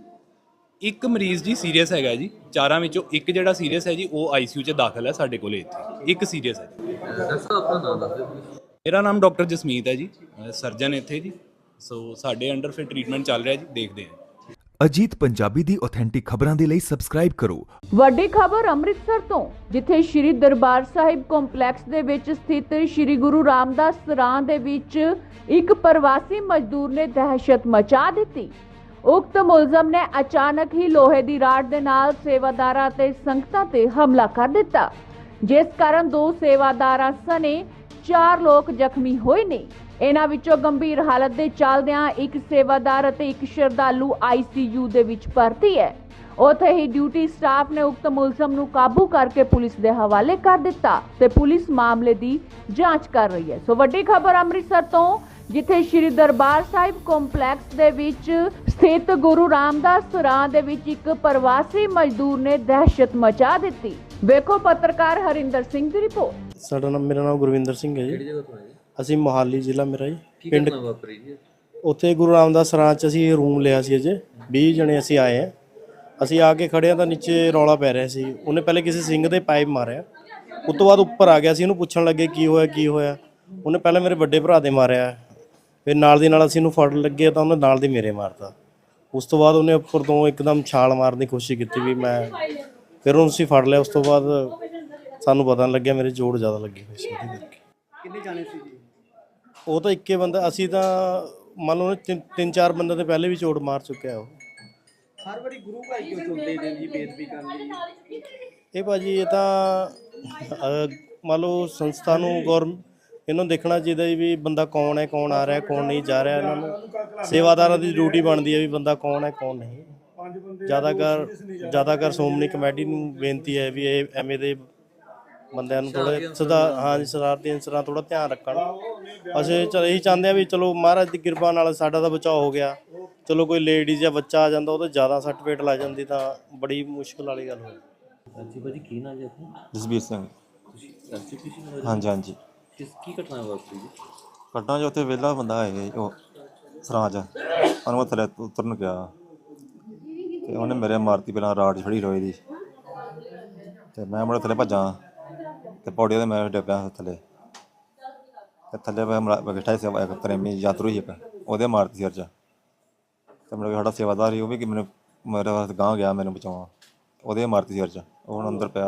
ਇੱਕ ਮਰੀਜ਼ ਜੀ ਸੀਰੀਅਸ ਹੈਗਾ ਜੀ। ਚਾਰਾਂ ਵਿੱਚੋਂ ਇੱਕ ਜਿਹੜਾ ਸੀਰੀਅਸ ਹੈ ਜੀ ਉਹ ਆਈਸੀਯੂ 'ਚ ਦਾਖਲ ਹੈ ਸਾਡੇ ਕੋਲੇ ਇੱਥੇ। ਇੱਕ ਸੀਰੀਅਸ ਹੈ। ਮੇਰਾ ਨਾਮ ਡਾਕਟਰ ਜਸਮੀਤ ਹੈ ਜੀ। ਸਰਜਨ ਇੱਥੇ ਜੀ। ਸੋ ਸਾਡੇ ਅੰਡਰ ਫਿਰ ਟ੍ਰੀਟਮੈਂਟ ਚੱਲ ਰਿਹਾ ਜੀ। ਦੇਖਦੇ ਹਾਂ। ਅਜੀਤ ਪੰਜਾਬੀ ਦੀ ਆਥੈਂਟਿਕ ਖਬਰਾਂ ਦੇ ਲਈ ਸਬਸਕ੍ਰਾਈਬ ਕਰੋ। ਵੱਡੀ ਖਬਰ ਅੰਮ੍ਰਿਤਸਰ ਤੋਂ, ਜਿੱਥੇ ਸ਼੍ਰੀ ਦਰਬਾਰ ਸਾਹਿਬ ਕੰਪਲੈਕਸ ਦੇ ਵਿੱਚ ਸਥਿਤ ਸ਼੍ਰੀ ਗੁਰੂ ਰਾਮਦਾਸ ਸਰਾਂ ਦੇ ਵਿੱਚ ਇੱਕ ਪ੍ਰਵਾਸੀ ਮਜ਼ਦੂਰ ਨੇ ਦਹਿਸ਼ਤ ਮਚਾ ਦਿੱਤੀ। ਉਕਤ ਮੁਲਜ਼ਮ ਨੇ ਅਚਾਨਕ ਹੀ ਲੋਹੇ ਦੀ ਰਾਡ ਦੇ ਨਾਲ ਸੇਵਾਦਾਰਾਂ ਤੇ ਸੰਗਤਾਂ ਤੇ ਹਮਲਾ ਕਰ ਦਿੱਤਾ। ਜਿਸ ਕਾਰਨ ਦੋ ਸੇਵਾਦਾਰਾਂ ਸਣੇ ਚਾਰ ਲੋਕ ਜ਼ਖਮੀ ਹੋਏ ਨੇ। ਇਹਨਾਂ ਵਿੱਚੋਂ ਗੰਭੀਰ ਹਾਲਤ ਦੇ ਚੱਲਦਿਆਂ ਇੱਕ ਸੇਵਾਦਾਰ ਅਤੇ ਇੱਕ ਸ਼ਰਧਾਲੂ ਆਈਸੀਯੂ ਦੇ ਵਿੱਚ ਭਰਤੀ ਹੈ। ਉੱਥੇ ਹੀ ਡਿਊਟੀ ਸਟਾਫ ਨੇ ਉਕਤ ਮੁਲਜ਼ਮ ਨੂੰ ਕਾਬੂ ਕਰਕੇ ਪੁਲਿਸ ਦੇ ਹਵਾਲੇ ਕਰ ਦਿੱਤਾ ਤੇ ਪੁਲਿਸ ਮਾਮਲੇ ਦੀ ਜਾਂਚ ਕਰ ਰਹੀ ਹੈ। ਸੋ ਵੱਡੀ ਖਬਰ ਅੰਮ੍ਰਿਤਸਰ ਤੋਂ ਜਿੱਥੇ ਸ਼੍ਰੀ ਦਰਬਾਰ ਸਾਹਿਬ ਕੰਪਲੈਕਸ ਦੇ ਵਿੱਚ ਸਥਿਤ ਗੁਰੂ ਰਾਮਦਾਸ ਸਰਾਂ ਦੇ ਵਿੱਚ ਇੱਕ ਪ੍ਰਵਾਸੀ ਮਜ਼ਦੂਰ ਨੇ ਦਹਿਸ਼ਤ ਮਚਾ ਦਿੱਤੀ। ਵੇਖੋ ਪੱਤਰਕਾਰ ਹਰਿੰਦਰ ਸਿੰਘ ਦੀ ਰਿਪੋਰਟ। ਸਾਡਾ ਨਾਮ ਮੇਰਾ ਨਾਮ ਗੁਰਵਿੰਦਰ ਸਿੰਘ ਹੈ ਕਿਹੜੀ ਜੀ ਜਗ੍ਹਾ ਤੋਂ ਆਏ ਜੀ? ਅਸੀਂ ਮੋਹਾਲੀ ਜ਼ਿਲ੍ਹਾ ਮੇਰਾ ਜੀ ਪਿੰਡ ਵਾਪਰੀ ਜੀ? ਉੱਥੇ ਗੁਰੂ ਰਾਮਦਾਸ ਸਰਾਂ ਚ ਅਸੀਂ ਰੂਮ ਲਿਆ ਸੀ ਅਜੇ 20 ਜਣੇ ਅਸੀਂ ਆਏ ਆ ਅਸੀਂ ਆ ਕੇ ਖੜੇ ਆ ਤਾਂ ਨੀਚੇ ਰੌਲਾ ਪੈ ਰਿਹਾ ਸੀ। ਉਹਨੇ ਪਹਿਲੇ ਕਿਸੇ ਸਿੰਘ ਦੇ ਪਾਈਪ ਮਾਰਿਆ। ਉਸ ਤੋਂ ਬਾਅਦ ਉੱਪਰ ਆ ਗਿਆ ਸੀ ਉਹਨੂੰ ਪੁੱਛਣ ਲੱਗੇ ਕੀ ਹੋਇਆ ਕੀ ਹੋਇਆ। ਉਹਨੇ ਪਹਿਲਾਂ ਮੇਰੇ ਵੱਡੇ ਭਰਾ ਦੇ ਮਾਰਿਆ। ਫਿਰ ਨਾਲ ਦੀ ਨਾਲ ਅਸੀਂ ਇਹਨੂੰ ਫੜ ਲੱਗੇ ਤਾਂ ਉਹਨੇ ਨਾਲ ਦੀ ਮੇਰੇ ਮਾਰਤਾ। ਉਸ ਤੋਂ ਬਾਅਦ ਉਹਨੇ ਉੱਪਰ ਤੋਂ ਇੱਕਦਮ ਛਾਲ ਮਾਰਨ ਦੀ ਕੋਸ਼ਿਸ਼ ਕੀਤੀ ਵੀ ਮੈਂ ਫਿਰ ਉਹਨੂੰ ਅਸੀਂ ਫੜ ਲਿਆ। ਉਸ ਤੋਂ ਬਾਅਦ ਸਾਨੂੰ ਪਤਾ ਲੱਗਿਆ ਮੇਰੇ ਜੋੜ ਜ਼ਿਆਦਾ ਲੱਗੀ ਹੋਈ ਸੀ ਉਹਦੇ ਕਰਕੇ। ਕਿੰਨੇ ਜਾਣੇ ਸੀ ਜੀ? ਉਹ ਤਾਂ ਇੱਕੇ ਬੰਦਾ ਅਸੀਂ ਤਾਂ ਮੰਨ ਲਓ ਤਿੰਨ- ਤਿੰਨ ਚਾਰ ਬੰਦੇ ਤੇ ਪਹਿਲੇ ਵੀ ਚੋਟ ਮਾਰ ਚੁੱਕਿਆ ਉਹ। ਹਰ ਵਾਰੀ ਗੁਰੂ ਭਾਈ ਕਿਉਂ ਚੁਣਦੇ ਨੇ ਜੀ ਬੇਦਬੀ ਕਰਨ ਲਈ? ਇਹ ਭਾਜੀ ਇਹ ਤਾਂ ਅਹ, ਮੰਨ ਲਓ ਸੰਸਥਾ ਨੂੰ ਗੌਰ ਇਹਨੂੰ ਦੇਖਣਾ ਚਾਹੀਦਾ ਜੀ ਵੀ ਬੰਦਾ ਕੌਣ ਹੈ ਕੌਣ ਆ ਰਿਹਾ ਕੌਣ ਨਹੀਂ ਜਾ ਰਿਹਾ ਇਹਨਾਂ ਨੂੰ। ਸੇਵਾਦਾਰਾਂ ਦੀ ਡਿਊਟੀ ਬਣਦੀ ਹੈ ਵੀ ਬੰਦਾ ਕੌਣ ਹੈ ਕੌਣ ਨਹੀਂ। ਜ਼ਿਆਦਾਕਰ ਜ਼ਿਆਦਾਕਰ ਸ਼੍ਰੋਮਣੀ ਕਮੇਟੀ ਨੂੰ ਬੇਨਤੀ ਹੈ ਵੀ ਇਹ ਐਵੇਂ ਦੇ ਬੰਦਿਆਂ ਨੂੰ ਥੋੜਾ ਸਦਾ ਹਾਂ ਜੀ ਸ਼ਰਾਰਤੀ ਅਨਸਰਾਂ ਥੋੜਾ ਧਿਆਨ ਰੱਖਣ। ਅਸੀਂ ਚਲ ਇਹੀ ਚਾਹੁੰਦੇ ਆ ਵੀ ਚਲੋ ਮਹਾਰਾਜ ਦੀ ਕਿਰਪਾ ਨਾਲ ਸਾਡਾ ਤਾਂ ਬਚਾਅ ਹੋ ਗਿਆ। ਚਲੋ ਕੋਈ ਲੇਡੀਜ਼ ਜਾਂ ਬੱਚਾ ਆ ਜਾਂਦਾ ਉਹ ਤਾਂ ਜ਼ਿਆਦਾ ਸੱਟ ਪੇਟ ਲੱਗ ਜਾਂਦੀ ਤਾਂ ਬੜੀ ਮੁਸ਼ਕਲ ਵਾਲੀ ਗੱਲ ਹੋਈ। ਹਾਂਜੀ ਭਾਜੀ ਕੀ ਨਾਮ ਜੀ ਆਪਣਾ? ਜਸਬੀਰ ਸਿੰਘ। ਤੁਸੀਂ ਐਕਸੀਕਿਊਸ਼ਨ ਹੋ ਹਾਂਜੀ ਹਾਂਜੀ। ਕਿਸ ਕੀ ਘਟਨਾ ਵਾਪਰੀ ਜੀ? ਕੱਟਾਂ ਜੋ ਉੱਥੇ ਵਿਹਲਾ ਬੰਦਾ ਹੈ ਉਹ ਸਰਾਜ ਉਹਨੂੰ ਮੈਂ ਥੱਲੇ ਉਤਰਨ ਗਿਆ। ਤੇ ਉਹਨੇ ਮੇਰੇ ਮਾਰਤੀ ਪਹਿਲਾਂ ਰਾਡ ਛੜੀ ਰੋਏ ਦੀ। ਤੇ ਮੈਂ ਮੁੜੇ ਥੱਲੇ ਭੱਜਾਂ। ਤੇ ਪੌੜੀ ਤੇ ਮੈਂ ਡਿੱਗਿਆ ਥੱਲੇ ਤੇ ਥੱਲੇ ਬੈਠਾ ਸੀ ਇੱਕ ਪ੍ਰੇਮੀ ਯਾਤਰੂ ਸੀ ਇੱਕ ਉਹਦੇ ਮਾਰਤੀ ਸਿਰ 'ਚ ਤੇ ਮੇਰੇ ਸਾਡਾ ਸੇਵਾਦਾਰ ਸੀ ਉਹ ਵੀ ਕਿ ਮੈਨੂੰ ਮੇਰੇ ਵਾਸਤੇ ਗਾਂ ਗਿਆ ਮੈਨੂੰ ਬਚਾਉਣ। ਉਹਦੇ ਮਾਰਤੀ ਸਿਰ 'ਚ ਉਹ ਹੁਣ ਅੰਦਰ ਪਿਆ।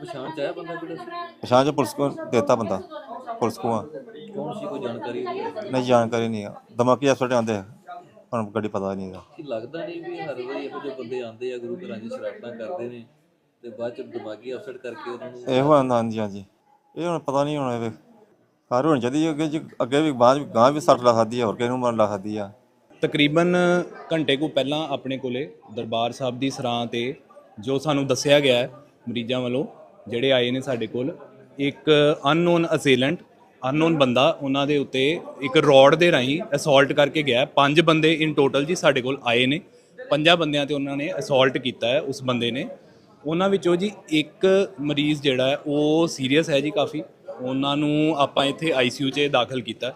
ਪਛਾਣ ਚ ਆਇਆ ਬੰਦਾ ਕਿਹੜਾ ਸੀ ਪਛਾਣ 'ਚ ਪੁਲਿਸ ਕੋ ਦੇਤਾ ਬੰਦਾ। ਪੁਲਿਸ ਕੋ ਆ। ਕੌਣ ਸੀ? ਕੋਈ ਜਾਣਕਾਰੀ ਨਹੀਂ ਜਾਣਕਾਰੀ ਨਹੀਂ ਆ। ਦਿਮਾਗੀ ਅਫਸਰ ਆਉਂਦੇ ਆ। ਹੁਣ ਗੱਡੀ ਪਤਾ ਨਹੀਂ ਇਹਦਾ। ਕੀ ਲੱਗਦਾ ਨਹੀਂ ਵੀ ਹਰ ਵਾਰੀ ਇਹੋ ਜਿਹੇ ਬੰਦੇ ਆਉਂਦੇ ਆ ਗੁਰੂ ਘਰਾਂ 'ਚ ਸ਼ਰਾਰਤਾਂ ਕਰਦੇ ਨੇ ਤੇ ਬਾਅਦ ਚ ਦਿਮਾਗੀ ਅਫਸਰ ਕਰਕੇ ਉਹਨਾਂ ਨੂੰ ਇਹੋ ਆਂਦਾ ਹਾਂਜੀ ਹਾਂਜੀ। ਇਹ ਹੁਣ ਪਤਾ ਨਹੀਂ ਹੁਣ ਇਹ ਹਰ ਹੋਣੀ ਚਾਹੀਦੀ ਹੈ ਅੱਗੇ ਜੀ- ਅੱਗੇ ਵੀ ਬਾਅਦ ਵੀ ਗਾਂ ਵੀ ਸੱਟ ਲਾ ਸਕਦੀ ਆ ਹੋਰ ਕਿਸੇ ਨੂੰ ਮਰ ਲਾ ਸਕਦੀ ਆ। ਤਕਰੀਬਨ ਘੰਟੇ ਕੁ ਪਹਿਲਾਂ ਆਪਣੇ ਕੋਲੇ ਦਰਬਾਰ ਸਾਹਿਬ ਦੀ ਸਰਾਂ ਤੇ ਜੋ ਸਾਨੂੰ ਦੱਸਿਆ ਗਿਆ ਹੈ, ਮਰੀਜ਼ਾਂ ਵੱਲੋਂ ਜਿਹੜੇ ਆਏ ਨੇ ਸਾਡੇ ਕੋਲ, ਇੱਕ ਅਨਨੋਨ ਅਸੇਲੈਂਟ ਅਨਨੋਨ ਬੰਦਾ ਉਹਨਾਂ ਦੇ ਉੱਤੇ ਇੱਕ ਰੋਡ ਦੇ ਰਾਹੀਂ ਅਸੌਲਟ ਕਰਕੇ ਗਿਆ ਹੈ। ਪੰਜ ਬੰਦੇ ਇਨ ਟੋਟਲ ਜੀ ਸਾਡੇ ਕੋਲ ਆਏ ਨੇ। ਪੰਜਾਂ ਬੰਦਿਆਂ ਤੇ ਉਹਨਾਂ ਨੇ ਅਸੌਲਟ ਕੀਤਾ ਹੈ ਉਸ ਬੰਦੇ ਨੇ। ਉਹਨਾਂ ਵਿੱਚੋਂ ਜੀ ਇੱਕ ਮਰੀਜ਼ ਜਿਹੜਾ ਹੈ, ਉਹ ਸੀਰੀਅਸ ਹੈ ਜੀ ਕਾਫੀ। ਉਹਨਾਂ ਨੂੰ ਆਪਾਂ ਇੱਥੇ ਆਈਸੀਯੂ 'ਚ ਦਾਖਲ ਕੀਤਾ।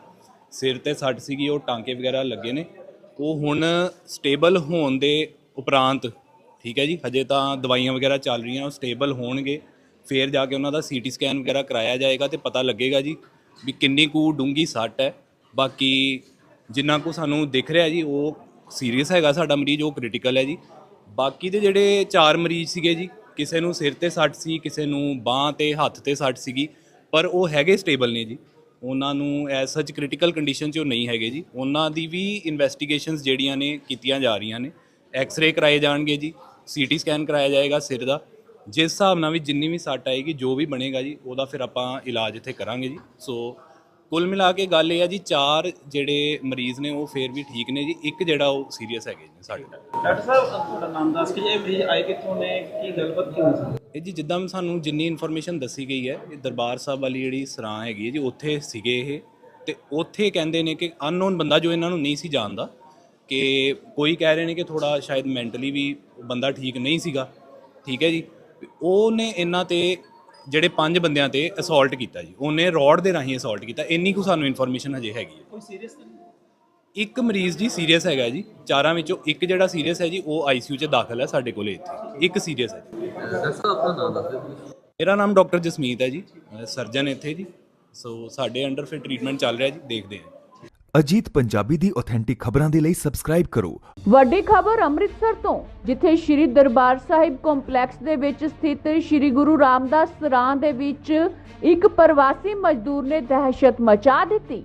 ਸਿਰ ਤੇ ਸੱਟ ਸੀਗੀ, ਉਹ ਟਾਂਕੇ ਵਗੈਰਾ ਲੱਗੇ ਨੇ। ਉਹ ਹੁਣ ਸਟੇਬਲ ਹੋਣ ਦੇ ਉਪਰੰਤ, ਠੀਕ ਹੈ ਜੀ, ਹਜੇ ਤਾਂ ਦਵਾਈਆਂ ਵਗੈਰਾ ਚੱਲ ਰਹੀਆਂ, ਉਹ ਸਟੇਬਲ ਹੋਣਗੇ। ਫੇਰ ਜਾ ਕੇ ਉਹਨਾਂ ਦਾ ਸੀਟੀ ਸਕੈਨ ਵਗੈਰਾ ਕਰਾਇਆ ਜਾਏਗਾ ਤੇ ਪਤਾ ਲੱਗੇਗਾ ਜੀ ਵੀ ਕਿੰਨੀ ਕੁ ਡੂੰਗੀ ਸੱਟ ਹੈ। ਬਾਕੀ ਜਿੰਨਾ ਕੁ ਸਾਨੂੰ ਦਿਖ ਰਿਹਾ ਜੀ, ਉਹ ਸੀਰੀਅਸ ਹੈਗਾ ਸਾਡਾ ਮਰੀਜ਼, ਉਹ ਕ੍ਰਿਟੀਕਲ ਹੈ ਜੀ। ਬਾਕੀ ਦੇ ਜਿਹੜੇ ਚਾਰ ਮਰੀਜ਼ ਸੀਗੇ ਜੀ, ਕਿਸੇ ਨੂੰ ਸਿਰ ਤੇ ਸੱਟ ਸੀ, ਕਿਸੇ ਨੂੰ ਬਾਹ ਤੇ ਹੱਥ ਤੇ ਸੱਟ ਸੀਗੀ ਪਰ ਉਹ ਹੈਗੇ ਸਟੇਬਲ ਨੇ ਜੀ। ਉਹਨਾਂ ਨੂੰ ਐਸ ਸੱਚ ਕ੍ਰਿਟੀਕਲ ਕੰਡੀਸ਼ਨ 'ਚ ਉਹ ਨਹੀਂ ਹੈਗੇ ਜੀ। ਉਹਨਾਂ ਦੀ ਵੀ ਇਨਵੈਸਟੀਗੇਸ਼ਨਸ ਜਿਹੜੀਆਂ ਨੇ ਕੀਤੀਆਂ ਜਾ ਰਹੀਆਂ ਨੇ। ਐਕਸ-ਰੇ ਕਰਾਏ ਜਾਣਗੇ ਜੀ। ਸੀਟੀ ਸਕੈਨ ਕਰਾਇਆ ਜਾਏਗਾ ਸਿਰ ਦਾ। ਜਿਸ ਹਿਸਾਬ ਨਾਲ ਵੀ ਜਿੰਨੀ ਵੀ ਸੱਟ ਆਏਗੀ, ਜੋ ਵੀ ਬਣੇਗਾ ਜੀ, ਉਹਦਾ ਫਿਰ ਆਪਾਂ ਇਲਾਜ ਇੱਥੇ ਕਰਾਂਗੇ ਜੀ। ਸੋ ਕੁੱਲ ਮਿਲਾ ਕੇ ਗੱਲ ਇਹ ਆ ਜੀ ਚਾਰ ਜਿਹੜੇ ਮਰੀਜ਼ ਨੇ ਉਹ ਫੇਰ ਵੀ ਠੀਕ ਨੇ ਜੀ। ਇੱਕ ਜਿਹੜਾ ਉਹ ਸੀਰੀਅਸ ਹੈਗੇ ਜੀ ਸਾਡੇ ਡਾਕਟਰ ਸਾਹਿਬ ਤੁਹਾਡਾ ਨਾਮ ਦੱਸ ਕੇ ਇਹ ਮਰੀਜ਼ ਆਏ ਕਿੱਥੋਂ ਨੇ? ਕੀ ਗੱਲਬਾਤ ਕੀ ਹੋਈ? ਸੀ ਇਹ ਜੀ ਜਿੱਦਾਂ ਸਾਨੂੰ ਜਿੰਨੀ ਇਨਫੋਰਮੇਸ਼ਨ ਦੱਸੀ ਗਈ ਹੈ ਇਹ ਦਰਬਾਰ ਸਾਹਿਬ ਵਾਲੀ ਜਿਹੜੀ ਸਰਾਂ ਹੈਗੀ ਹੈ ਜੀ ਉੱਥੇ ਸੀਗੇ ਇਹ। ਤੇ ਉੱਥੇ ਕਹਿੰਦੇ ਨੇ ਕਿ ਅਨਨੋਨ ਬੰਦਾ ਜੋ ਇਹਨਾਂ ਨੂੰ ਨਹੀਂ ਸੀ ਜਾਣਦਾ ਕਿ ਕੋਈ ਕਹਿ ਰਹੇ ਨੇ ਕਿ ਥੋੜਾ ਸ਼ਾਇਦ ਮੈਂਟਲੀ ਵੀ ਬੰਦਾ ਠੀਕ ਨਹੀਂ ਸੀਗਾ। ਠੀਕ ਹੈ ਜੀ। ਉਹਨੇ ਇਹਨਾਂ ਤੇ ਜਿਹੜੇ ਪੰਜ ਬੰਦਿਆਂ ਤੇ ਅਸੌਲਟ ਕੀਤਾ ਜੀ ਉਹਨੇ ਰੋਡ ਦੇ ਰਾਹੀਂ ਅਸੌਲਟ ਕੀਤਾ ਇੰਨੀ ਕੁ ਸਾਨੂੰ ਇਨਫੋਰਮੇਸ਼ਨ ਹਜੇ ਹੈਗੀ ਹੈ। ਕੋਈ ਸੀਰੀਅਸ ਇੱਕ ਮਰੀਜ਼ ਜੀ ਸੀਰੀਅਸ ਹੈਗਾ ਜੀ ਚਾਰਾਂ ਵਿੱਚੋਂ ਇੱਕ ਜਿਹੜਾ ਸੀਰੀਅਸ ਹੈ ਜੀ ਉਹ ਆਈਸੀਯੂ 'ਚ ਦਾਖਲ ਹੈ ਸਾਡੇ ਕੋਲੇ ਇੱਥੇ। ਇੱਕ ਸੀਰੀਅਸ ਹੈ ਜੀ। ਡਾਕਟਰ ਸਾਹਿਬ ਆਪਣਾ ਨਾਮ ਦੱਸ ਦਿਓ please। ਮੇਰਾ ਨਾਮ ਡਾਕਟਰ ਜਸਮੀਤ ਹੈ ਜੀ ਸਰਜਨ ਇੱਥੇ ਜੀ। ਸੋ ਸਾਡੇ ਅੰਡਰ ਫਿਰ ਟ੍ਰੀਟਮੈਂਟ ਚੱਲ ਰਿਹਾ ਜੀ ਦੇਖਦੇ ਹਾਂ ਅਜੀਤ ਪੰਜਾਬੀ ਦੀ ਆਥੈਂਟਿਕ ਖਬਰਾਂ ਦੇ ਲਈ ਸਬਸਕ੍ਰਾਈਬ ਕਰੋ। ਵੱਡੀ ਖਬਰ ਅੰਮ੍ਰਿਤਸਰ ਤੋਂ, ਜਿੱਥੇ ਸ਼੍ਰੀ ਦਰਬਾਰ ਸਾਹਿਬ ਕੰਪਲੈਕਸ ਦੇ ਵਿੱਚ ਸਥਿਤ ਸ਼੍ਰੀ ਗੁਰੂ ਰਾਮਦਾਸ ਸਰਾਂ ਦੇ ਵਿੱਚ ਇੱਕ ਪ੍ਰਵਾਸੀ ਮਜ਼ਦੂਰ ਨੇ ਦਹਿਸ਼ਤ ਮਚਾ ਦਿੱਤੀ।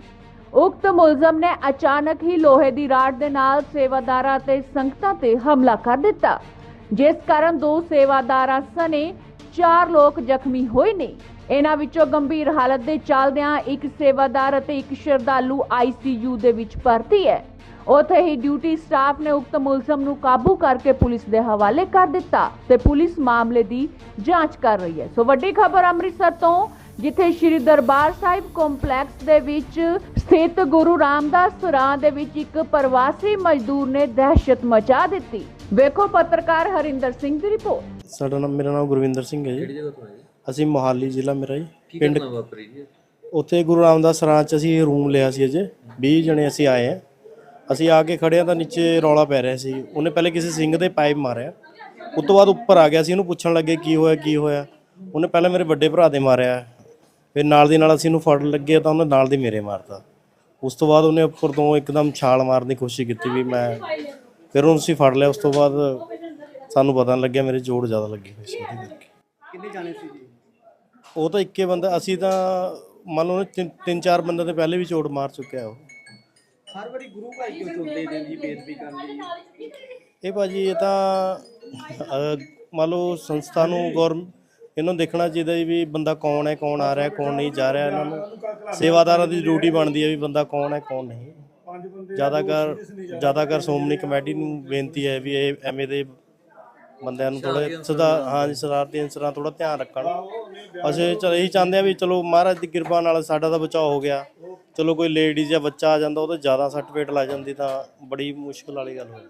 ਉਕਤ ਮੁਲਜ਼ਮ ਨੇ ਅਚਾਨਕ ਹੀ ਲੋਹੇ ਦੀ ਰਾਡ ਦੇ ਨਾਲ ਸੇਵਾਦਾਰਾਂ ਤੇ ਸੰਗਤਾਂ ਤੇ ਹਮਲਾ ਕਰ ਦਿੱਤਾ। ਜਿਸ ਕਾਰਨ ਦੋ ਸੇਵਾਦਾਰਾਂ ਸਣੇ ਚਾਰ ਲੋਕ ਜ਼ਖਮੀ ਹੋਏ ਨੇ। ਇਹਨਾਂ ਵਿੱਚੋਂ ਗੰਭੀਰ ਹਾਲਤ ਦੇ ਚੱਲਦਿਆਂ ਇੱਕ ਸੇਵਾਦਾਰ ਅਤੇ ਇੱਕ ਸ਼ਰਧਾਲੂ ਆਈਸੀਯੂ ਦੇ ਵਿੱਚ ਭਰਤੀ ਹੈ। ਉੱਥੇ ਹੀ ਡਿਊਟੀ ਸਟਾਫ ਨੇ ਉਕਤ ਮੁਲਜ਼ਮ ਨੂੰ ਕਾਬੂ ਕਰਕੇ ਪੁਲਿਸ ਦੇ ਹਵਾਲੇ ਕਰ ਦਿੱਤਾ ਤੇ ਪੁਲਿਸ ਮਾਮਲੇ ਦੀ ਜਾਂਚ ਕਰ ਰਹੀ ਹੈ। ਸੋ ਵੱਡੀ ਖਬਰ ਅੰਮ੍ਰਿਤਸਰ ਤੋਂ ਜਿੱਥੇ ਸ਼੍ਰੀ ਦਰਬਾਰ ਸਾਹਿਬ ਕੰਪਲੈਕਸ ਦੇ ਵਿੱਚ ਸਥਿਤ ਗੁਰੂ ਰਾਮਦਾਸ ਸਰਾਂ ਦੇ ਵਿੱਚ ਇੱਕ ਪ੍ਰਵਾਸੀ ਮਜ਼ਦੂਰ ਨੇ ਦਹਿਸ਼ਤ ਮਚਾ ਦਿੱਤੀ। ਵੇਖੋ ਪੱਤਰਕਾਰ ਹਰਿੰਦਰ ਸਿੰਘ ਦੀ ਰਿਪੋਰਟ। ਸਾਡਾ ਨਾਮ ਮੇਰਾ ਨਾਮ ਗੁਰਵਿੰਦਰ ਸਿੰਘ ਹੈ ਕਿਹੜੀ ਜੀ ਜਗ੍ਹਾ ਤੋਂ ਆਏ ਜੀ? ਅਸੀਂ ਮੋਹਾਲੀ ਜ਼ਿਲ੍ਹਾ ਮੇਰਾ ਜੀ ਕੀ ਪਿੰਡ ਘਟਨਾ ਵਾਪਰੀ ਜੀ? ਉੱਥੇ ਗੁਰੂ ਰਾਮਦਾਸ ਸਰਾਂ ਚ ਅਸੀਂ ਰੂਮ ਲਿਆ ਸੀ ਅਜੇ 20 ਜਣੇ ਅਸੀਂ ਆਏ ਆ ਅਸੀਂ ਆ ਕੇ ਖੜੇ ਆ ਤਾਂ ਨੀਚੇ ਰੌਲਾ ਪੈ ਰਿਹਾ ਸੀ। ਉਹਨੇ ਪਹਿਲੇ ਕਿਸੇ ਸਿੰਘ ਦੇ ਪਾਈਪ ਮਾਰਿਆ। ਉਸ ਤੋਂ ਬਾਅਦ ਉੱਪਰ ਆ ਗਿਆ ਸੀ ਇਹਨੂੰ ਪੁੱਛਣ ਲੱਗੇ ਕੀ ਹੋਇਆ ਕੀ ਹੋਇਆ। ਉਹਨੇ ਪਹਿਲਾਂ ਮੇਰੇ ਵੱਡੇ ਭਰਾ ਦੇ ਮਾਰਿਆ। ਫਿਰ ਨਾਲ ਦੀ ਨਾਲ ਅਸੀਂ ਇਹਨੂੰ ਫੜਨ ਲੱਗੇ ਤਾਂ ਉਹਨੇ ਨਾਲ ਦੀ ਮੇਰੇ ਮਾਰਤਾ। ਉਸ ਤੋਂ ਬਾਅਦ ਉਹਨੇ ਉੱਪਰ ਤੋਂ ਇੱਕਦਮ ਛਾਲ ਮਾਰਨ ਦੀ ਕੋਸ਼ਿਸ਼ ਕੀਤੀ ਵੀ ਮੈਂ ਫਿਰ ਉਹਨੂੰ ਅਸੀਂ ਫੜ ਲਿਆ। ਉਸ ਤੋਂ ਬਾਅਦ ਸਾਨੂੰ ਪਤਾ ਨਹੀਂ ਲੱਗਿਆ ਮੇਰੇ ਜੋੜ ਜ਼ਿਆਦਾ ਲੱਗੇ ਹੋਏ ਸੀ ਉਹਦੇ ਕਰਕੇ। ਕਿੰਨੇ ਜਾਣੇ ਸੀ ਜੀ? ਉਹ ਤਾਂ ਇੱਕੇ ਬੰਦਾ ਅਸੀਂ ਤਾਂ ਮੰਨ ਲਓ ਉਹਨੇ ਤਿੰਨ- ਤਿੰਨ ਚਾਰ ਬੰਦੇ ਤੇ ਪਹਿਲੇ ਵੀ ਚੋਟ ਮਾਰ ਚੁੱਕਿਆ ਉਹ। ਹਰ ਵਾਰੀ ਗੁਰੂ ਭਾਈ ਕਿਉਂ ਚੁਣਦੇ ਨੇ ਜੀ ਬੇਦਬੀ ਕਰਨ ਲਈ? ਇਹ ਭਾਜੀ ਇਹ ਤਾਂ ਅਹ, ਮੰਨ ਲਓ ਸੰਸਥਾ ਨੂੰ ਗੌਰ ਇਹਨਾਂ ਨੂੰ ਦੇਖਣਾ ਚਾਹੀਦਾ ਜੀ ਵੀ ਬੰਦਾ ਕੌਣ ਹੈ ਕੌਣ ਆ ਰਿਹਾ ਕੌਣ ਨਹੀਂ ਜਾ ਰਿਹਾ ਇਹਨਾਂ ਨੂੰ। ਸੇਵਾਦਾਰਾਂ ਦੀ ਡਿਊਟੀ ਬਣਦੀ ਹੈ ਵੀ ਬੰਦਾ ਕੌਣ ਹੈ ਕੌਣ ਨਹੀਂ। ਜ਼ਿਆਦਾਤਰ ਜ਼ਿਆਦਾਤਰ ਸ਼੍ਰੋਮਣੀ ਕਮੇਟੀ ਨੂੰ ਬੇਨਤੀ ਹੈ ਵੀ ਇਹ ਐਵੇਂ ਦੇ ਬੰਦਿਆਂ ਨੂੰ ਥੋੜਾ ਸਦਾ ਹਾਂਜੀ ਸ਼ਰਾਰਤੀ ਅਨਸਰਾਂ ਥੋੜਾ ਧਿਆਨ ਰੱਖਣ। ਅਸੀਂ ਚਲ ਇਹੀ ਚਾਹੁੰਦੇ ਆ ਵੀ ਚਲੋ ਮਹਾਰਾਜ ਦੀ ਕਿਰਪਾ ਨਾਲ ਸਾਡਾ ਤਾਂ ਬਚਾਅ ਹੋ ਗਿਆ। ਚਲੋ ਕੋਈ ਲੇਡੀਜ਼ ਜਾਂ ਬੱਚਾ ਆ ਜਾਂਦਾ ਉਹ ਤਾਂ ਜ਼ਿਆਦਾ ਸਰਟੀਫਿਕੇਟ ਲੱਗ ਜਾਂਦੀ ਤਾਂ ਬੜੀ ਮੁਸ਼ਕਲ ਵਾਲੀ ਗੱਲ ਹੋਈ।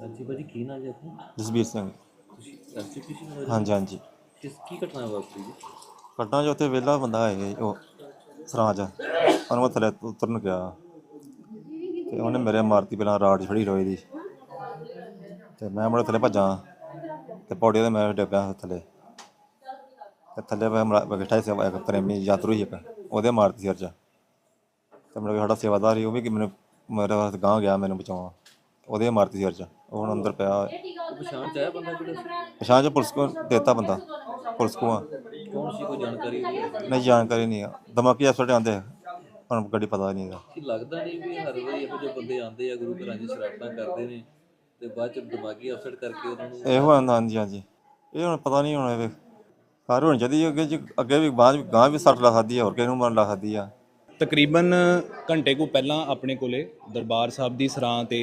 ਹਾਂਜੀ ਭਾਜੀ ਕੀ ਨਾਮ ਜੀ ਆਪਣਾ? ਜਸਬੀਰ ਸਿੰਘ। ਤੁਸੀਂ ਐਸਜੀਪੀਸੀ ਨੂੰ ਹਾਂਜੀ ਹਾਂਜੀ। ਕਿਸ ਕੀ ਘਟਨਾ ਵਾਪਰੀ ਜੀ? ਕੱਟਾਂ ਜੋ ਉੱਥੇ ਵਿਹਲਾ ਬੰਦਾ ਹੈ ਉਹ ਸਰਾਜ ਉਹਨੂੰ ਥੱਲੇ ਉਤਰਨ ਗਿਆ। ਤੇ ਉਹਨੇ ਮੇਰੇ ਮਾਰਤੀ ਪਹਿਲਾਂ ਰਾਡ ਛੜੀ ਰੋਈ ਦੀ। ਤੇ ਮੈਂ ਮੁੜੇ ਥੱਲੇ ਭੱਜਾਂ। ਤੇ ਪੌੜੀ ਤੇ ਮੈਂ ਡਿੱਗਿਆ ਥੱਲੇ। ਤੇ ਥੱਲੇ ਮੈਂ ਮਰਾ- ਬੈਠਾ ਸੀ ਇੱਕ ਪ੍ਰੇਮੀ ਯਾਤਰੂ ਸੀ ਇੱਕ। ਉਹਦੇ ਮਾਰਤੀ ਸਿਰ 'ਚ ਤੇ ਮੇਰੇ ਸਾਡਾ ਸੇਵਾਦਾਰ ਸੀ, ਉਹ ਵੀ ਕਿ ਮੈਨੂੰ ਮੇਰੇ ਵਾਸਤੇ ਗਾਂ ਗਿਆ ਮੈਨੂੰ ਬਚਾਉਣ। ਉਹਦੇ ਮਾਰਤੀ ਸਿਰ 'ਚ ਉਹ ਹੁਣ ਅੰਦਰ ਪਿਆ। ਉਹ ਪਛਾਣ ਚ ਆਇਆ ਬੰਦਾ ਕਿਹੜਾ ਸੀ ਪਛਾਣ 'ਚ ਪੁਲਿਸ ਕੋ ਦੇਤਾ ਬੰਦਾ। ਪੁਲਿਸ ਕੋ ਆ ਕੌਣ ਸੀ ਕੋਈ ਜਾਣਕਾਰੀ ਹੋਈ? ਨਹੀਂ, ਜਾਣਕਾਰੀ ਨਹੀਂ ਆ। ਦਿਮਾਗੀ ਅਫਸਰ ਆਉਂਦੇ ਹੁਣ ਗੱਡੀ ਪਤਾ ਨਹੀਂ ਹੈਗਾ ਕੀ ਲੱਗਦਾ ਨਹੀਂ ਵੀ ਹਰ ਵਾਰੀ ਇਹੋ ਜਿਹੇ ਬੰਦੇ ਆਉਂਦੇ ਆ, ਗੁਰੂ ਘਰਾਂ 'ਚ ਸ਼ਰਾਰਤਾਂ ਕਰਦੇ ਨੇ। ਤੇ ਬਾਅਦ ਚ ਦਿਮਾਗੀ ਅਫਸਰ ਕਰਕੇ ਉਹਨਾਂ ਨੂੰ ਇਹੋ ਆਂਦਾ ਹਾਂਜੀ ਹਾਂਜੀ। ਇਹ ਹੁਣ ਪਤਾ ਨਹੀਂ ਹੁਣ ਇਹ ਕਾਰ ਹੋਣੀ ਚਾਹੀਦੀ ਹੈ ਅੱਗੇ ਜੀ ਅੱਗੇ ਵੀ ਬਾਅਦ ਵੀ ਗਾਂ ਵੀ ਸੱਟ ਲਾ ਸਕਦੀ ਹੈ ਹੋਰ ਕਿਸੇ ਨੂੰ ਮਰਨ ਲਾ ਸਕਦੀ ਆ। ਤਕਰੀਬਨ ਘੰਟੇ ਕੁ ਪਹਿਲਾਂ ਆਪਣੇ ਕੋਲੇ ਦਰਬਾਰ ਸਾਹਿਬ ਦੀ ਸਰਾਂ ਤੇ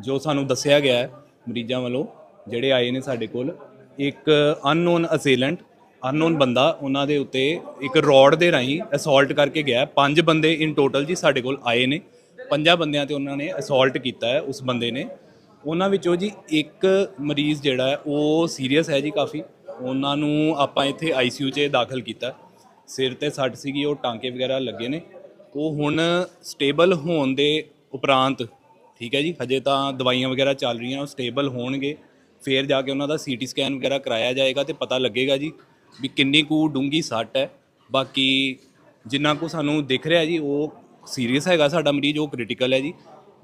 ਜੋ ਸਾਨੂੰ ਦੱਸਿਆ ਗਿਆ ਹੈ ਮਰੀਜ਼ਾਂ ਵੱਲੋਂ ਜਿਹੜੇ ਆਏ ਨੇ ਸਾਡੇ ਕੋਲ ਇੱਕ ਅਨਨੋਨ ਅਸੇਲੈਂਟ ਅਨਨੋਨ ਬੰਦਾ ਉਹਨਾਂ ਦੇ ਉੱਤੇ ਇੱਕ ਰੋਡ ਦੇ ਰਾਹੀਂ ਅਸੌਲਟ ਕਰਕੇ ਗਿਆ ਹੈ। ਪੰਜ ਬੰਦੇ ਇਨ ਟੋਟਲ ਜੀ ਸਾਡੇ ਕੋਲ ਆਏ ਨੇ। ਪੰਜਾਂ ਬੰਦਿਆਂ ਤੇ ਉਹਨਾਂ ਨੇ ਅਸੌਲਟ ਕੀਤਾ ਹੈ ਉਸ ਬੰਦੇ ਨੇ। ਉਹਨਾਂ ਵਿੱਚੋਂ ਜੀ ਇੱਕ ਮਰੀਜ਼ ਜਿਹੜਾ ਹੈ, ਉਹ ਸੀਰੀਅਸ ਹੈ ਜੀ ਕਾਫੀ। ਉਹਨਾਂ ਨੂੰ ਆਪਾਂ ਇੱਥੇ ਆਈਸੀਯੂ 'ਚ ਦਾਖਲ ਕੀਤਾ। ਸਿਰ ਤੇ ਸੱਟ ਸੀਗੀ, ਉਹ ਟਾਂਕੇ ਵਗੈਰਾ ਲੱਗੇ ਨੇ। ਉਹ ਹੁਣ ਸਟੇਬਲ ਹੋਣ ਦੇ ਉਪਰੰਤ, ਠੀਕ ਹੈ ਜੀ, ਹਜੇ ਤਾਂ ਦਵਾਈਆਂ ਵਗੈਰਾ ਚੱਲ ਰਹੀਆਂ, ਉਹ ਸਟੇਬਲ ਹੋਣਗੇ। ਫੇਰ ਜਾ ਕੇ ਉਹਨਾਂ ਦਾ ਸੀਟੀ ਸਕੈਨ ਵਗੈਰਾ ਕਰਾਇਆ ਜਾਏਗਾ ਤੇ ਪਤਾ ਲੱਗੇਗਾ ਜੀ ਵੀ ਕਿੰਨੀ ਕੁ ਡੂੰਗੀ ਸੱਟ ਹੈ। ਬਾਕੀ ਜਿੰਨਾ ਕੁ ਸਾਨੂੰ ਦਿਖ ਰਿਹਾ ਜੀ, ਉਹ ਸੀਰੀਅਸ ਹੈਗਾ ਸਾਡਾ ਮਰੀਜ਼, ਉਹ ਕ੍ਰਿਟੀਕਲ ਹੈ ਜੀ।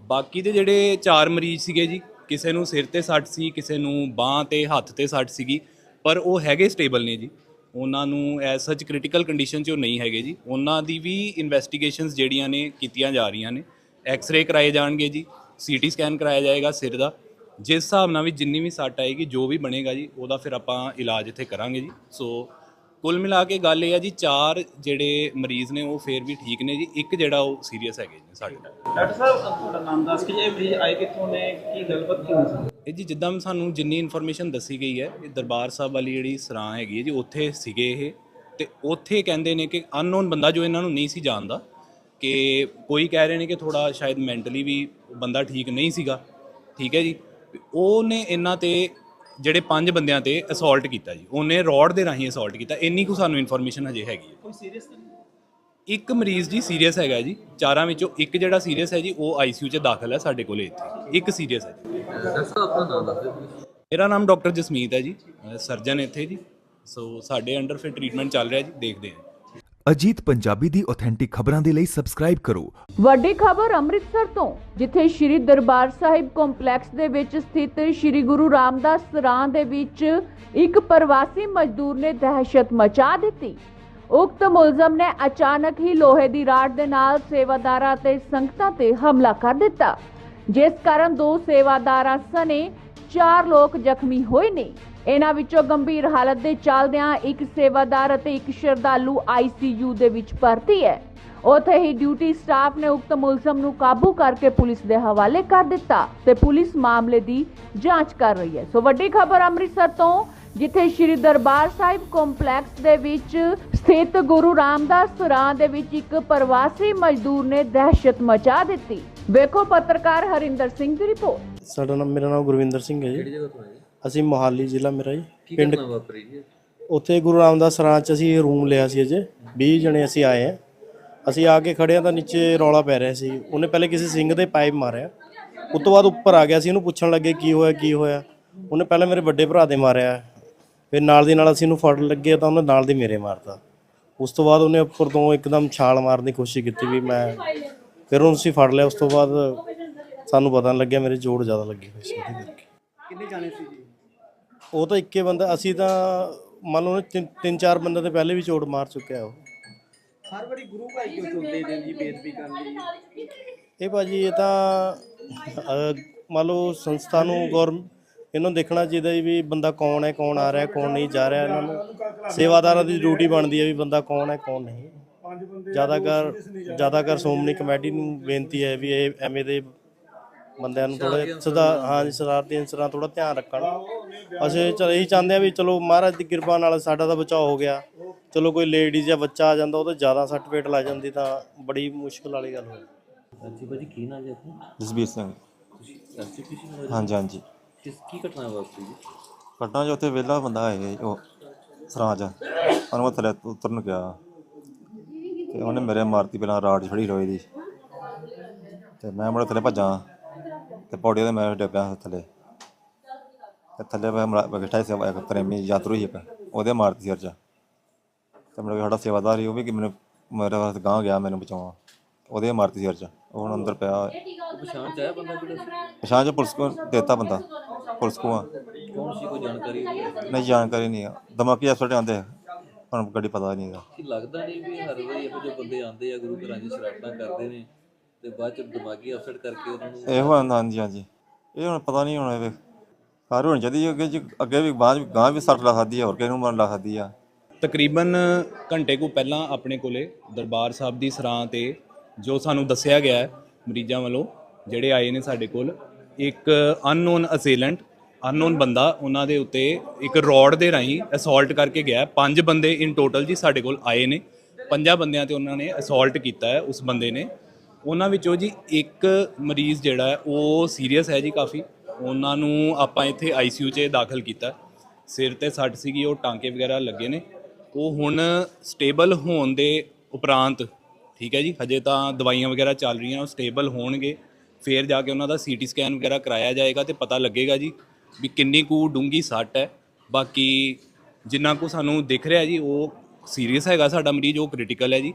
ਬਾਕੀ ਦੇ ਜਿਹੜੇ ਚਾਰ ਮਰੀਜ਼ ਸੀਗੇ ਜੀ ਕਿਸੇ ਨੂੰ ਸਿਰ ਤੇ ਸੱਟ ਸੀ, ਕਿਸੇ ਨੂੰ ਬਾਹ ਤੇ, ਹੱਥ ਤੇ ਸੱਟ ਸੀਗੀ, ਪਰ ਉਹ ਹੈਗੇ ਸਟੇਬਲ ਨੇ ਜੀ। ਉਹਨਾਂ ਨੂੰ ਐਸ ਸੱਚ ਕ੍ਰਿਟੀਕਲ ਕੰਡੀਸ਼ਨ 'ਚ ਉਹ ਨਹੀਂ ਹੈਗੇ ਜੀ। ਉਹਨਾਂ ਦੀ ਵੀ ਇਨਵੈਸਟੀਗੇਸ਼ਨਸ ਜਿਹੜੀਆਂ ਨੇ ਕੀਤੀਆਂ ਜਾ ਰਹੀਆਂ ਨੇ। ਐਕਸ-ਰੇ ਕਰਾਏ ਜਾਣਗੇ ਜੀ ਸੀਟੀ ਸਕੈਨ ਕਰਾਇਆ ਜਾਏਗਾ ਸਿਰ ਦਾ। ਜਿਸ ਹਿਸਾਬ ਨਾਲ ਵੀ ਜਿੰਨੀ ਵੀ ਸੱਟ ਆਏਗੀ, ਜੋ ਵੀ ਬਣੇਗਾ ਜੀ, ਉਹਦਾ ਫਿਰ ਆਪਾਂ ਇਲਾਜ ਇੱਥੇ ਕਰਾਂਗੇ ਜੀ। ਸੋ ਕੁੱਲ ਮਿਲਾ ਕੇ ਗੱਲ ਇਹ ਆ ਜੀ ਚਾਰ ਜਿਹੜੇ ਮਰੀਜ਼ ਨੇ ਉਹ ਫੇਰ ਵੀ ਠੀਕ ਨੇ ਜੀ। ਇੱਕ ਜਿਹੜਾ ਉਹ ਸੀਰੀਅਸ ਹੈਗੇ ਜੀ ਸਾਡੇ ਨਾਲ। ਡਾਕਟਰ ਸਾਹਿਬ ਤੁਹਾਡਾ ਨਾਮ ਦੱਸ ਕੇ ਇਹ ਮਰੀਜ਼ ਆਏ ਕਿੱਥੋਂ ਨੇ ਕੀ ਗੱਲਬਾਤ ਕੀ ਹੋਈ? ਸੀ ਇਹ ਜੀ ਜਿੱਦਾਂ ਸਾਨੂੰ ਜਿੰਨੀ ਇਨਫੋਰਮੇਸ਼ਨ ਦੱਸੀ ਗਈ ਹੈ ਇਹ ਦਰਬਾਰ ਸਾਹਿਬ ਵਾਲੀ ਜਿਹੜੀ ਸਰਾਂ ਹੈਗੀ ਹੈ ਜੀ ਉੱਥੇ ਸੀਗੇ ਇਹ। ਤੇ ਉੱਥੇ ਕਹਿੰਦੇ ਨੇ ਕਿ ਅਨਨੋਨ ਬੰਦਾ ਜੋ ਇਹਨਾਂ ਨੂੰ ਨਹੀਂ ਸੀ ਜਾਣਦਾ ਕਿ ਕੋਈ ਕਹਿ ਰਹੇ ਨੇ ਕਿ ਥੋੜਾ ਸ਼ਾਇਦ ਮੈਂਟਲੀ ਵੀ ਬੰਦਾ ਠੀਕ ਨਹੀਂ ਸੀਗਾ। ਠੀਕ ਹੈ ਜੀ। ਉਹਨੇ ਇਹਨਾਂ ਤੇ ਜਿਹੜੇ ਪੰਜ ਬੰਦਿਆਂ ਤੇ ਅਸੌਲਟ ਕੀਤਾ ਜੀ ਉਹਨੇ ਰੋਡ ਦੇ ਰਾਹੀਂ ਅਸੌਲਟ ਕੀਤਾ ਇੰਨੀ ਕੁ ਸਾਨੂੰ ਇਨਫੋਰਮੇਸ਼ਨ ਹਜੇ ਹੈਗੀ ਹੈ। ਕੋਈ ਸੀਰੀਅਸ ਇੱਕ ਮਰੀਜ਼ ਜੀ ਸੀਰੀਅਸ ਹੈਗਾ ਜੀ ਚਾਰਾਂ ਵਿੱਚੋਂ ਇੱਕ ਜਿਹੜਾ ਸੀਰੀਅਸ ਹੈ ਜੀ ਉਹ ਆਈਸੀਯੂ 'ਚ ਦਾਖਲ ਹੈ ਸਾਡੇ ਕੋਲੇ ਇੱਥੇ ਇੱਕ ਸੀਰੀਅਸ ਹੈ ਜੀ। ਮੇਰਾ ਨਾਮ ਡਾਕਟਰ ਜਸਮੀਤ ਹੈ ਜੀ ਸਰਜਨ ਇੱਥੇ ਜੀ ਸੋ ਸਾਡੇ ਅੰਡਰ ਫਿਰ ਟ੍ਰੀਟਮੈਂਟ ਚੱਲ ਰਿਹਾ ਜੀ ਦੇਖਦੇ ਹਾਂ। ਅਜੀਤ ਪੰਜਾਬੀ ਦੀ ਆਥੈਂਟਿਕ ਖਬਰਾਂ ਦੇ ਲਈ ਸਬਸਕ੍ਰਾਈਬ ਕਰੋ। ਵੱਡੀ ਖਬਰ ਅੰਮ੍ਰਿਤਸਰ ਤੋਂ, ਜਿੱਥੇ ਸ਼੍ਰੀ ਦਰਬਾਰ ਸਾਹਿਬ ਕੰਪਲੈਕਸ ਦੇ ਵਿੱਚ ਸਥਿਤ ਸ਼੍ਰੀ ਗੁਰੂ ਰਾਮਦਾਸ ਸਰਾਂ ਦੇ ਵਿੱਚ ਇੱਕ ਪ੍ਰਵਾਸੀ ਮਜ਼ਦੂਰ ਨੇ ਦਹਿਸ਼ਤ ਮਚਾ ਦਿੱਤੀ। ਉਕਤ ਮੁਲਜ਼ਮ ਨੇ ਅਚਾਨਕ ਹੀ ਲੋਹੇ ਦੀ ਰਾਡ ਦੇ ਨਾਲ ਸੇਵਾਦਾਰਾਂ ਤੇ ਸੰਗਤਾਂ ਤੇ ਹਮਲਾ ਕਰ ਦਿੱਤਾ। ਜਿਸ ਕਾਰਨ ਦੋ ਸੇਵਾਦਾਰਾਂ ਸਣੇ ਚਾਰ ਲੋਕ ਜ਼ਖਮੀ ਹੋਏ ਨੇ। ਇਹਨਾਂ ਵਿੱਚੋਂ ਗੰਭੀਰ ਹਾਲਤ ਦੇ ਚੱਲਦਿਆਂ ਇੱਕ ਸੇਵਾਦਾਰ ਅਤੇ ਇੱਕ ਸ਼ਰਧਾਲੂ ਆਈਸੀਯੂ ਦੇ ਵਿੱਚ ਭਰਤੀ ਹੈ। ਉੱਥੇ ਹੀ ਡਿਊਟੀ ਸਟਾਫ ਨੇ ਉਕਤ ਮੁਲਜ਼ਮ ਨੂੰ ਕਾਬੂ ਕਰਕੇ ਪੁਲਿਸ ਦੇ ਹਵਾਲੇ ਕਰ ਦਿੱਤਾ ਤੇ ਪੁਲਿਸ ਮਾਮਲੇ ਦੀ ਜਾਂਚ ਕਰ ਰਹੀ ਹੈ। ਸੋ ਵੱਡੀ ਖਬਰ ਅੰਮ੍ਰਿਤਸਰ ਤੋਂ ਜਿੱਥੇ ਸ਼੍ਰੀ ਦਰਬਾਰ ਸਾਹਿਬ ਕੰਪਲੈਕਸ ਦੇ ਵਿੱਚ ਸਥਿਤ ਗੁਰੂ ਰਾਮਦਾਸ ਸਰਾਂ ਦੇ ਵਿੱਚ ਇੱਕ ਪ੍ਰਵਾਸੀ ਮਜ਼ਦੂਰ ਨੇ ਦਹਿਸ਼ਤ ਮਚਾ ਦਿੱਤੀ। ਵੇਖੋ ਪੱਤਰਕਾਰ ਹਰਿੰਦਰ ਸਿੰਘ ਦੀ ਰਿਪੋਰਟ। ਸਾਡਾ ਨਾਮ ਮੇਰਾ ਨਾਮ ਗੁਰਵਿੰਦਰ ਸਿੰਘ ਹੈ ਕਿਹੜੀ ਜੀ ਜਗ੍ਹਾ ਤੋਂ ਆਏ ਜੀ? ਅਸੀਂ ਮੋਹਾਲੀ ਜ਼ਿਲ੍ਹਾ ਮੇਰਾ ਜੀ ਕੀ ਪਿੰਡ ਘਟਨਾ ਵਾਪਰੀ ਜੀ? ਉੱਥੇ ਗੁਰੂ ਰਾਮਦਾਸ ਸਰਾਂ ਚ ਅਸੀਂ ਰੂਮ ਲਿਆ ਸੀ ਅਜੇ 20 ਜਣੇ ਅਸੀਂ ਆਏ ਆ ਅਸੀਂ ਆ ਕੇ ਖੜਿਆ ਤਾਂ ਨੀਚੇ ਰੌਲਾ ਪੈ ਰਿਹਾ ਸੀ। ਉਹਨੇ ਪਹਿਲੇ ਕਿਸੇ ਸਿੰਘ ਦੇ ਪਾਈਪ ਮਾਰਿਆ। ਉਸ ਤੋਂ ਬਾਅਦ ਉੱਪਰ ਆ ਗਿਆ ਸੀ ਇਹਨੂੰ ਪੁੱਛਣ ਲੱਗੇ ਕੀ ਹੋਇਆ ਕੀ ਹੋਇਆ। ਉਹਨੇ ਪਹਿਲੇ ਮੇਰੇ ਵੱਡੇ ਭਰਾ ਦੇ ਮਾਰਿਆ। ਫਿਰ ਨਾਲ ਦੀ ਨਾਲ ਅਸੀਂ ਇਹਨੂੰ ਫੜ ਲੱਗੇ ਤਾਂ ਉਹਨੇ ਨਾਲ ਦੀ ਮੇਰੇ ਮਾਰਤਾ। ਉਸ ਤੋਂ ਬਾਅਦ ਉਹਨੇ ਉੱਪਰ ਤੋਂ ਇੱਕਦਮ ਛਾਲ ਮਾਰਨ ਦੀ ਕੋਸ਼ਿਸ਼ ਕੀਤੀ ਵੀ ਮੈਂ ਫਿਰ ਉਹਨੂੰ ਅਸੀਂ ਫੜ ਲਿਆ। ਉਸ ਤੋਂ ਬਾਅਦ ਸਾਨੂੰ ਪਤਾ ਨਹੀਂ ਲੱਗਿਆ ਮੇਰੇ ਜੋੜ ਜ਼ਿਆਦਾ ਲੱਗੇ ਹੋਏ ਸੀ ਉਹਦੇ ਕਰਕੇ। ਕਿੰਨੇ ਜਾਣੇ ਸੀ ਜੀ? ਉਹ ਤਾਂ ਇੱਕੇ ਬੰਦਾ ਅਸੀਂ ਤਾਂ ਮੰਨ ਲਓ ਤਿੰਨ- ਤਿੰਨ ਚਾਰ ਬੰਦੇ ਤੇ ਪਹਿਲੇ ਵੀ ਚੋਟ ਮਾਰ ਚੁੱਕਿਆ ਉਹ। ਹਰ ਵਾਰੀ ਗੁਰੂ ਭਾਈ ਕਿਉਂ ਚੁਣਦੇ ਨੇ ਜੀ ਬੇਦਬੀ ਕਰਨ ਲਈ ਇਹ ਭਾਜੀ ਇਹ ਤਾਂ ਅਹ, ਮੰਨ ਲਓ ਸੰਸਥਾ ਨੂੰ ਗੌਰ ਇਹਨੂੰ ਦੇਖਣਾ ਚਾਹੀਦਾ ਜੀ ਵੀ ਬੰਦਾ ਕੌਣ ਹੈ ਕੌਣ ਆ ਰਿਹਾ ਕੌਣ ਨਹੀਂ ਜਾ ਰਿਹਾ ਇਹਨਾਂ ਨੂੰ। ਸੇਵਾਦਾਰਾਂ ਦੀ ਡਿਊਟੀ ਬਣਦੀ ਹੈ ਵੀ ਬੰਦਾ ਕੌਣ ਹੈ ਕੌਣ ਨਹੀਂ। ਜ਼ਿਆਦਾਤਰ ਜ਼ਿਆਦਾਤਰ ਸ਼੍ਰੋਮਣੀ ਕਮੇਟੀ ਨੂੰ ਬੇਨਤੀ ਹੈ ਵੀ ਇਹ ਐਵੇਂ ਦੇ ਬੰਦਿਆਂ ਨੂੰ ਥੋੜਾ ਸਦਾ ਹਾਂ ਜੀ ਸ਼ਰਾਰਤੀ ਅਨਸਰਾਂ ਥੋੜਾ ਧਿਆਨ ਰੱਖਣ। ਅਸੀਂ ਚਲ ਇਹੀ ਚਾਹੁੰਦੇ ਆ ਵੀ ਚਲੋ ਮਹਾਰਾਜ ਦੀ ਕਿਰਪਾ ਨਾਲ ਸਾਡਾ ਤਾਂ ਬਚਾਅ ਹੋ ਗਿਆ। ਚਲੋ ਕੋਈ ਲੇਡੀਜ਼ ਜਾਂ ਬੱਚਾ ਆ ਜਾਂਦਾ ਉਹ ਤਾਂ ਜ਼ਿਆਦਾ ਸਰਟੀਫਿਕੇਟ ਲੱਗ ਜਾਂਦੀ ਤਾਂ ਬੜੀ ਮੁਸ਼ਕਲ ਵਾਲੀ ਗੱਲ ਹੋਈ। ਹਾਂਜੀ ਭਾਜੀ ਕੀ ਨਾਮ ਜੀ ਆਪਣਾ? ਜਸਬੀਰ ਸਿੰਘ। ਤੁਸੀਂ ਐਸਜੀਪੀਸੀ ਨਾਲ ਹਾਂਜੀ ਹਾਂਜੀ। ਕਿਸ ਕੀ ਘਟਨਾ ਵਾਪਰੀ ਜੀ? ਪਟਨਾ 'ਚ ਉੱਥੇ ਵਿਹਲਾ ਬੰਦਾ ਹੈ ਉਹ ਸਰਾਜ ਉਹਨੂੰ ਥੱਲੇ ਉਤਰਨ ਗਿਆ ਤੇ ਉਹਨੇ ਮੇਰੇ ਮਾਰਤੀ ਪਹਿਲਾਂ ਰਾਡ ਛੜੀ ਰੋਏ ਦੀ। ਤੇ ਮੈਂ ਮੁੜੇ ਥੱਲੇ ਭੱਜਾਂ। ਤੇ ਪੌੜੀ ਤੇ ਮੈਂ ਡੱਬਿਆ ਥੱਲੇ। ਤੇ ਥੱਲੇ ਮੈਂ ਮਰਾ- ਬੈਠਾ ਸੀ ਇੱਕ ਪ੍ਰੇਮੀ ਯਾਤਰੂ ਸੀ ਇੱਕ ਉਹਦੇ ਮਾਰਤੀ ਸਿਰ 'ਚ। ਤੇ ਮੇਰੇ ਸਾਡਾ ਸੇਵਾਦਾਰ ਸੀ ਉਹ ਵੀ ਕਿ ਮੈਨੂੰ ਮੇਰੇ ਵਾਸਤੇ ਗਾਂ ਗਿਆ ਮੈਨੂੰ ਬਚਾਉਣ। ਉਹਦੇ ਮਾਰਤੀ ਸਿਰ 'ਚ। ਉਹ ਹੁਣ ਅੰਦਰ ਪਿਆ। ਪਛਾਣ ਚ ਆਇਆ ਬੰਦਾ ਕਿਹੜਾ ਸੀ ਪਛਾਣ 'ਚ ਪੁਲਿਸ ਕੋ ਦੇਤਾ ਬੰਦਾ। ਪੁਲਿਸ ਕੋ ਆ। ਕੌਣ ਸੀ? ਕੋਈ ਜਾਣਕਾਰੀ? ਨਹੀਂ ਜਾਣਕਾਰੀ ਨਹੀਂ ਆ। ਦਿਮਾਗੀ ਐਕਸਪਰਟ ਆਉਂਦੇ ਆ? ਹੁਣ ਗੱਡੀ ਪਤਾ ਨਹੀਂ ਹੈਗਾ ਕੀ ਲੱਗਦਾ ਨਹੀਂ ਵੀ ਹਰ ਵਾਰੀ ਇਹੋ ਜਿਹੇ ਬੰਦੇ ਆਉਂਦੇ ਆ ਗੁਰੂ ਘਰਾਂ 'ਚ ਸ਼ਰਾਰਤਾਂ ਕਰਦੇ ਨੇ? ਤੇ ਬਾਅਦ ਚ ਦਿਮਾਗੀ ਅਫਸਰ ਕਰਕੇ ਉਹਨਾਂ ਨੂੰ ਇਹੋ ਆਂਦਾ ਹਾਂਜੀ ਹਾਂਜੀ। ਇਹ ਹੁਣ ਪਤਾ ਨਹੀਂ ਹੁਣ ਇਹ ਕਾਰ ਹੋਣੀ ਚਾਹੀਦੀ ਅੱਗੇ ਜੀ ਅੱਗੇ ਵੀ ਬਾਅਦ ਵੀ ਗਾਂ ਵੀ ਸੱਟ ਲਾ ਸਕਦੀ ਆ ਹੋਰ ਕਿਸੇ ਨੂੰ ਮਰਨ ਲਾ ਸਕਦੀ ਆ। ਤਕਰੀਬਨ ਘੰਟੇ ਕੁ ਪਹਿਲਾਂ ਆਪਣੇ ਕੋਲੇ ਦਰਬਾਰ ਸਾਹਿਬ ਦੀ ਸਰਾਂ ਤੇ ਜੋ ਸਾਨੂੰ ਦੱਸਿਆ ਗਿਆ ਹੈ ਮਰੀਜ਼ਾਂ ਵੱਲੋਂ ਜਿਹੜੇ ਆਏ ਨੇ ਸਾਡੇ ਕੋਲ ਇੱਕ ਅਨਨੋਨ ਅਸੇਲੈਂਟ ਅਨਨੋਨ ਬੰਦਾ ਉਹਨਾਂ ਦੇ ਉੱਤੇ ਇੱਕ ਰੋਡ ਦੇ ਰਾਹੀਂ ਅਸੌਲਟ ਕਰਕੇ ਗਿਆ ਹੈ। ਪੰਜ ਬੰਦੇ ਇਨ ਟੋਟਲ ਜੀ ਸਾਡੇ ਕੋਲ ਆਏ ਨੇ। ਪੰਜਾਂ ਬੰਦਿਆਂ ਤੇ ਉਹਨਾਂ ਨੇ ਅਸੌਲਟ ਕੀਤਾ ਹੈ ਉਸ ਬੰਦੇ ਨੇ। ਉਹਨਾਂ ਵਿੱਚੋਂ ਜੀ ਇੱਕ ਮਰੀਜ਼ ਜਿਹੜਾ ਉਹ ਸੀਰੀਅਸ ਹੈ ਜੀ ਕਾਫੀ। ਉਹਨਾਂ ਨੂੰ ਆਪਾਂ ਇੱਥੇ ਆਈਸੀਯੂ 'ਚ ਦਾਖਲ ਕੀਤਾ। ਸਿਰ ਤੇ ਸੱਟ ਸੀਗੀ, ਉਹ ਟਾਂਕੇ ਵਗੈਰਾ ਲੱਗੇ ਨੇ। ਉਹ ਹੁਣ ਸਟੇਬਲ ਹੋਣ ਦੇ ਉਪਰੰਤ, ਠੀਕ ਹੈ ਜੀ, ਹਜੇ ਤਾਂ ਦਵਾਈਆਂ ਵਗੈਰਾ ਚੱਲ ਰਹੀਆਂ, ਉਹ ਸਟੇਬਲ ਹੋਣਗੇ। ਫਿਰ ਜਾ ਕੇ ਉਹਨਾਂ ਦਾ ਸੀਟੀ ਸਕੈਨ ਵਗੈਰਾ ਕਰਾਇਆ ਜਾਏਗਾ ਤੇ ਪਤਾ ਲੱਗੇਗਾ ਜੀ ਵੀ ਕਿੰਨੀ ਕੁ ਡੂੰਗੀ ਸੱਟ ਹੈ। ਬਾਕੀ ਜਿੰਨਾ ਕੁ ਸਾਨੂੰ ਦਿਖ ਰਿਹਾ ਜੀ, ਉਹ ਸੀਰੀਅਸ ਹੈਗਾ ਸਾਡਾ ਮਰੀਜ਼, ਉਹ ਕ੍ਰਿਟੀਕਲ ਹੈ ਜੀ।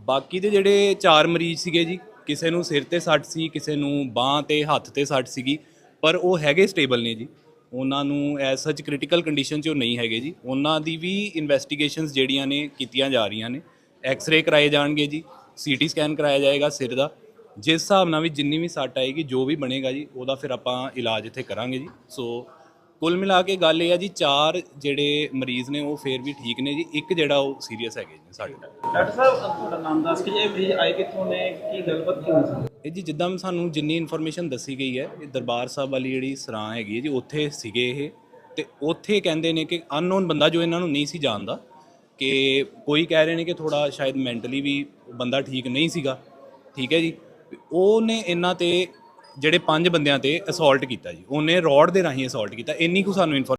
ਬਾਕੀ ਦੇ ਜਿਹੜੇ ਚਾਰ ਮਰੀਜ਼ ਸੀਗੇ ਜੀ ਕਿਸੇ ਨੂੰ ਸਿਰ ਤੇ ਸੱਟ ਸੀ, ਕਿਸੇ ਨੂੰ ਬਾਹ ਤੇ, ਹੱਥ ਤੇ ਸੱਟ ਸੀਗੀ, ਪਰ ਉਹ ਹੈਗੇ ਸਟੇਬਲ ਨੇ ਜੀ। ਉਹਨਾਂ ਨੂੰ ਐਸ ਸੱਚ ਕ੍ਰਿਟੀਕਲ ਕੰਡੀਸ਼ਨ 'ਚ ਉਹ ਨਹੀਂ ਹੈਗੇ ਜੀ। ਉਹਨਾਂ ਦੀ ਵੀ ਇਨਵੈਸਟੀਗੇਸ਼ਨਸ ਜਿਹੜੀਆਂ ਨੇ ਕੀਤੀਆਂ ਜਾ ਰਹੀਆਂ ਨੇ। ਐਕਸ-ਰੇ ਕਰਾਏ ਜਾਣਗੇ ਜੀ ਸੀਟੀ ਸਕੈਨ ਕਰਾਇਆ ਜਾਏਗਾ ਸਿਰ ਦਾ। ਜਿਸ ਹਿਸਾਬ ਨਾਲ ਵੀ ਜਿੰਨੀ ਵੀ ਸੱਟ ਆਏਗੀ, ਜੋ ਵੀ ਬਣੇਗਾ ਜੀ, ਉਹਦਾ ਫਿਰ ਆਪਾਂ ਇਲਾਜ ਇੱਥੇ ਕਰਾਂਗੇ ਜੀ। ਸੋ ਕੁੱਲ ਮਿਲਾ ਕੇ ਗੱਲ ਇਹ ਆ ਜੀ ਚਾਰ ਜਿਹੜੇ ਮਰੀਜ਼ ਨੇ ਉਹ ਫੇਰ ਵੀ ਠੀਕ ਨੇ ਜੀ। ਇੱਕ ਜਿਹੜਾ ਉਹ ਸੀਰੀਅਸ ਹੈਗੇ ਜੀ ਸਾਡੇ ਡਾਕਟਰ ਸਾਹਿਬ ਤੁਹਾਡਾ ਨਾਮ ਦੱਸ ਕੇ ਇਹ ਮਰੀਜ਼ ਆਏ ਕਿੱਥੋਂ ਨੇ ਕੀ ਗੱਲਬਾਤ ਕੀ ਹੋਈ? ਸੀ ਇਹ ਜੀ ਜਿੱਦਾਂ ਸਾਨੂੰ ਜਿੰਨੀ ਇਨਫੋਰਮੇਸ਼ਨ ਦੱਸੀ ਗਈ ਹੈ ਇਹ ਦਰਬਾਰ ਸਾਹਿਬ ਵਾਲੀ ਜਿਹੜੀ ਸਰਾਂ ਹੈਗੀ ਹੈ ਜੀ ਉੱਥੇ ਸੀਗੇ ਇਹ। ਤੇ ਉੱਥੇ ਕਹਿੰਦੇ ਨੇ ਕਿ ਅਨਨੋਨ ਬੰਦਾ ਜੋ ਇਹਨਾਂ ਨੂੰ ਨਹੀਂ ਸੀ ਜਾਣਦਾ ਕਿ ਕੋਈ ਕਹਿ ਰਹੇ ਨੇ ਕਿ ਥੋੜਾ ਸ਼ਾਇਦ ਮੈਂਟਲੀ ਵੀ ਬੰਦਾ ਠੀਕ ਨਹੀਂ ਸੀਗਾ। ਠੀਕ ਹੈ ਜੀ। ਉਹਨੇ ਇਹਨਾਂ ਤੇ ਜਿਹੜੇ ਪੰਜ ਬੰਦਿਆਂ ਤੇ ਅਸੌਲਟ ਕੀਤਾ ਜੀ, ਉਹਨੇ ਰੋਡ ਦੇ ਰਾਹੀਂ ਅਸੌਲਟ ਕੀਤਾ, ਇੰਨੀ ਕੁ ਸਾਨੂੰ ਇਨਫੋਰਮੇਸ਼ਨ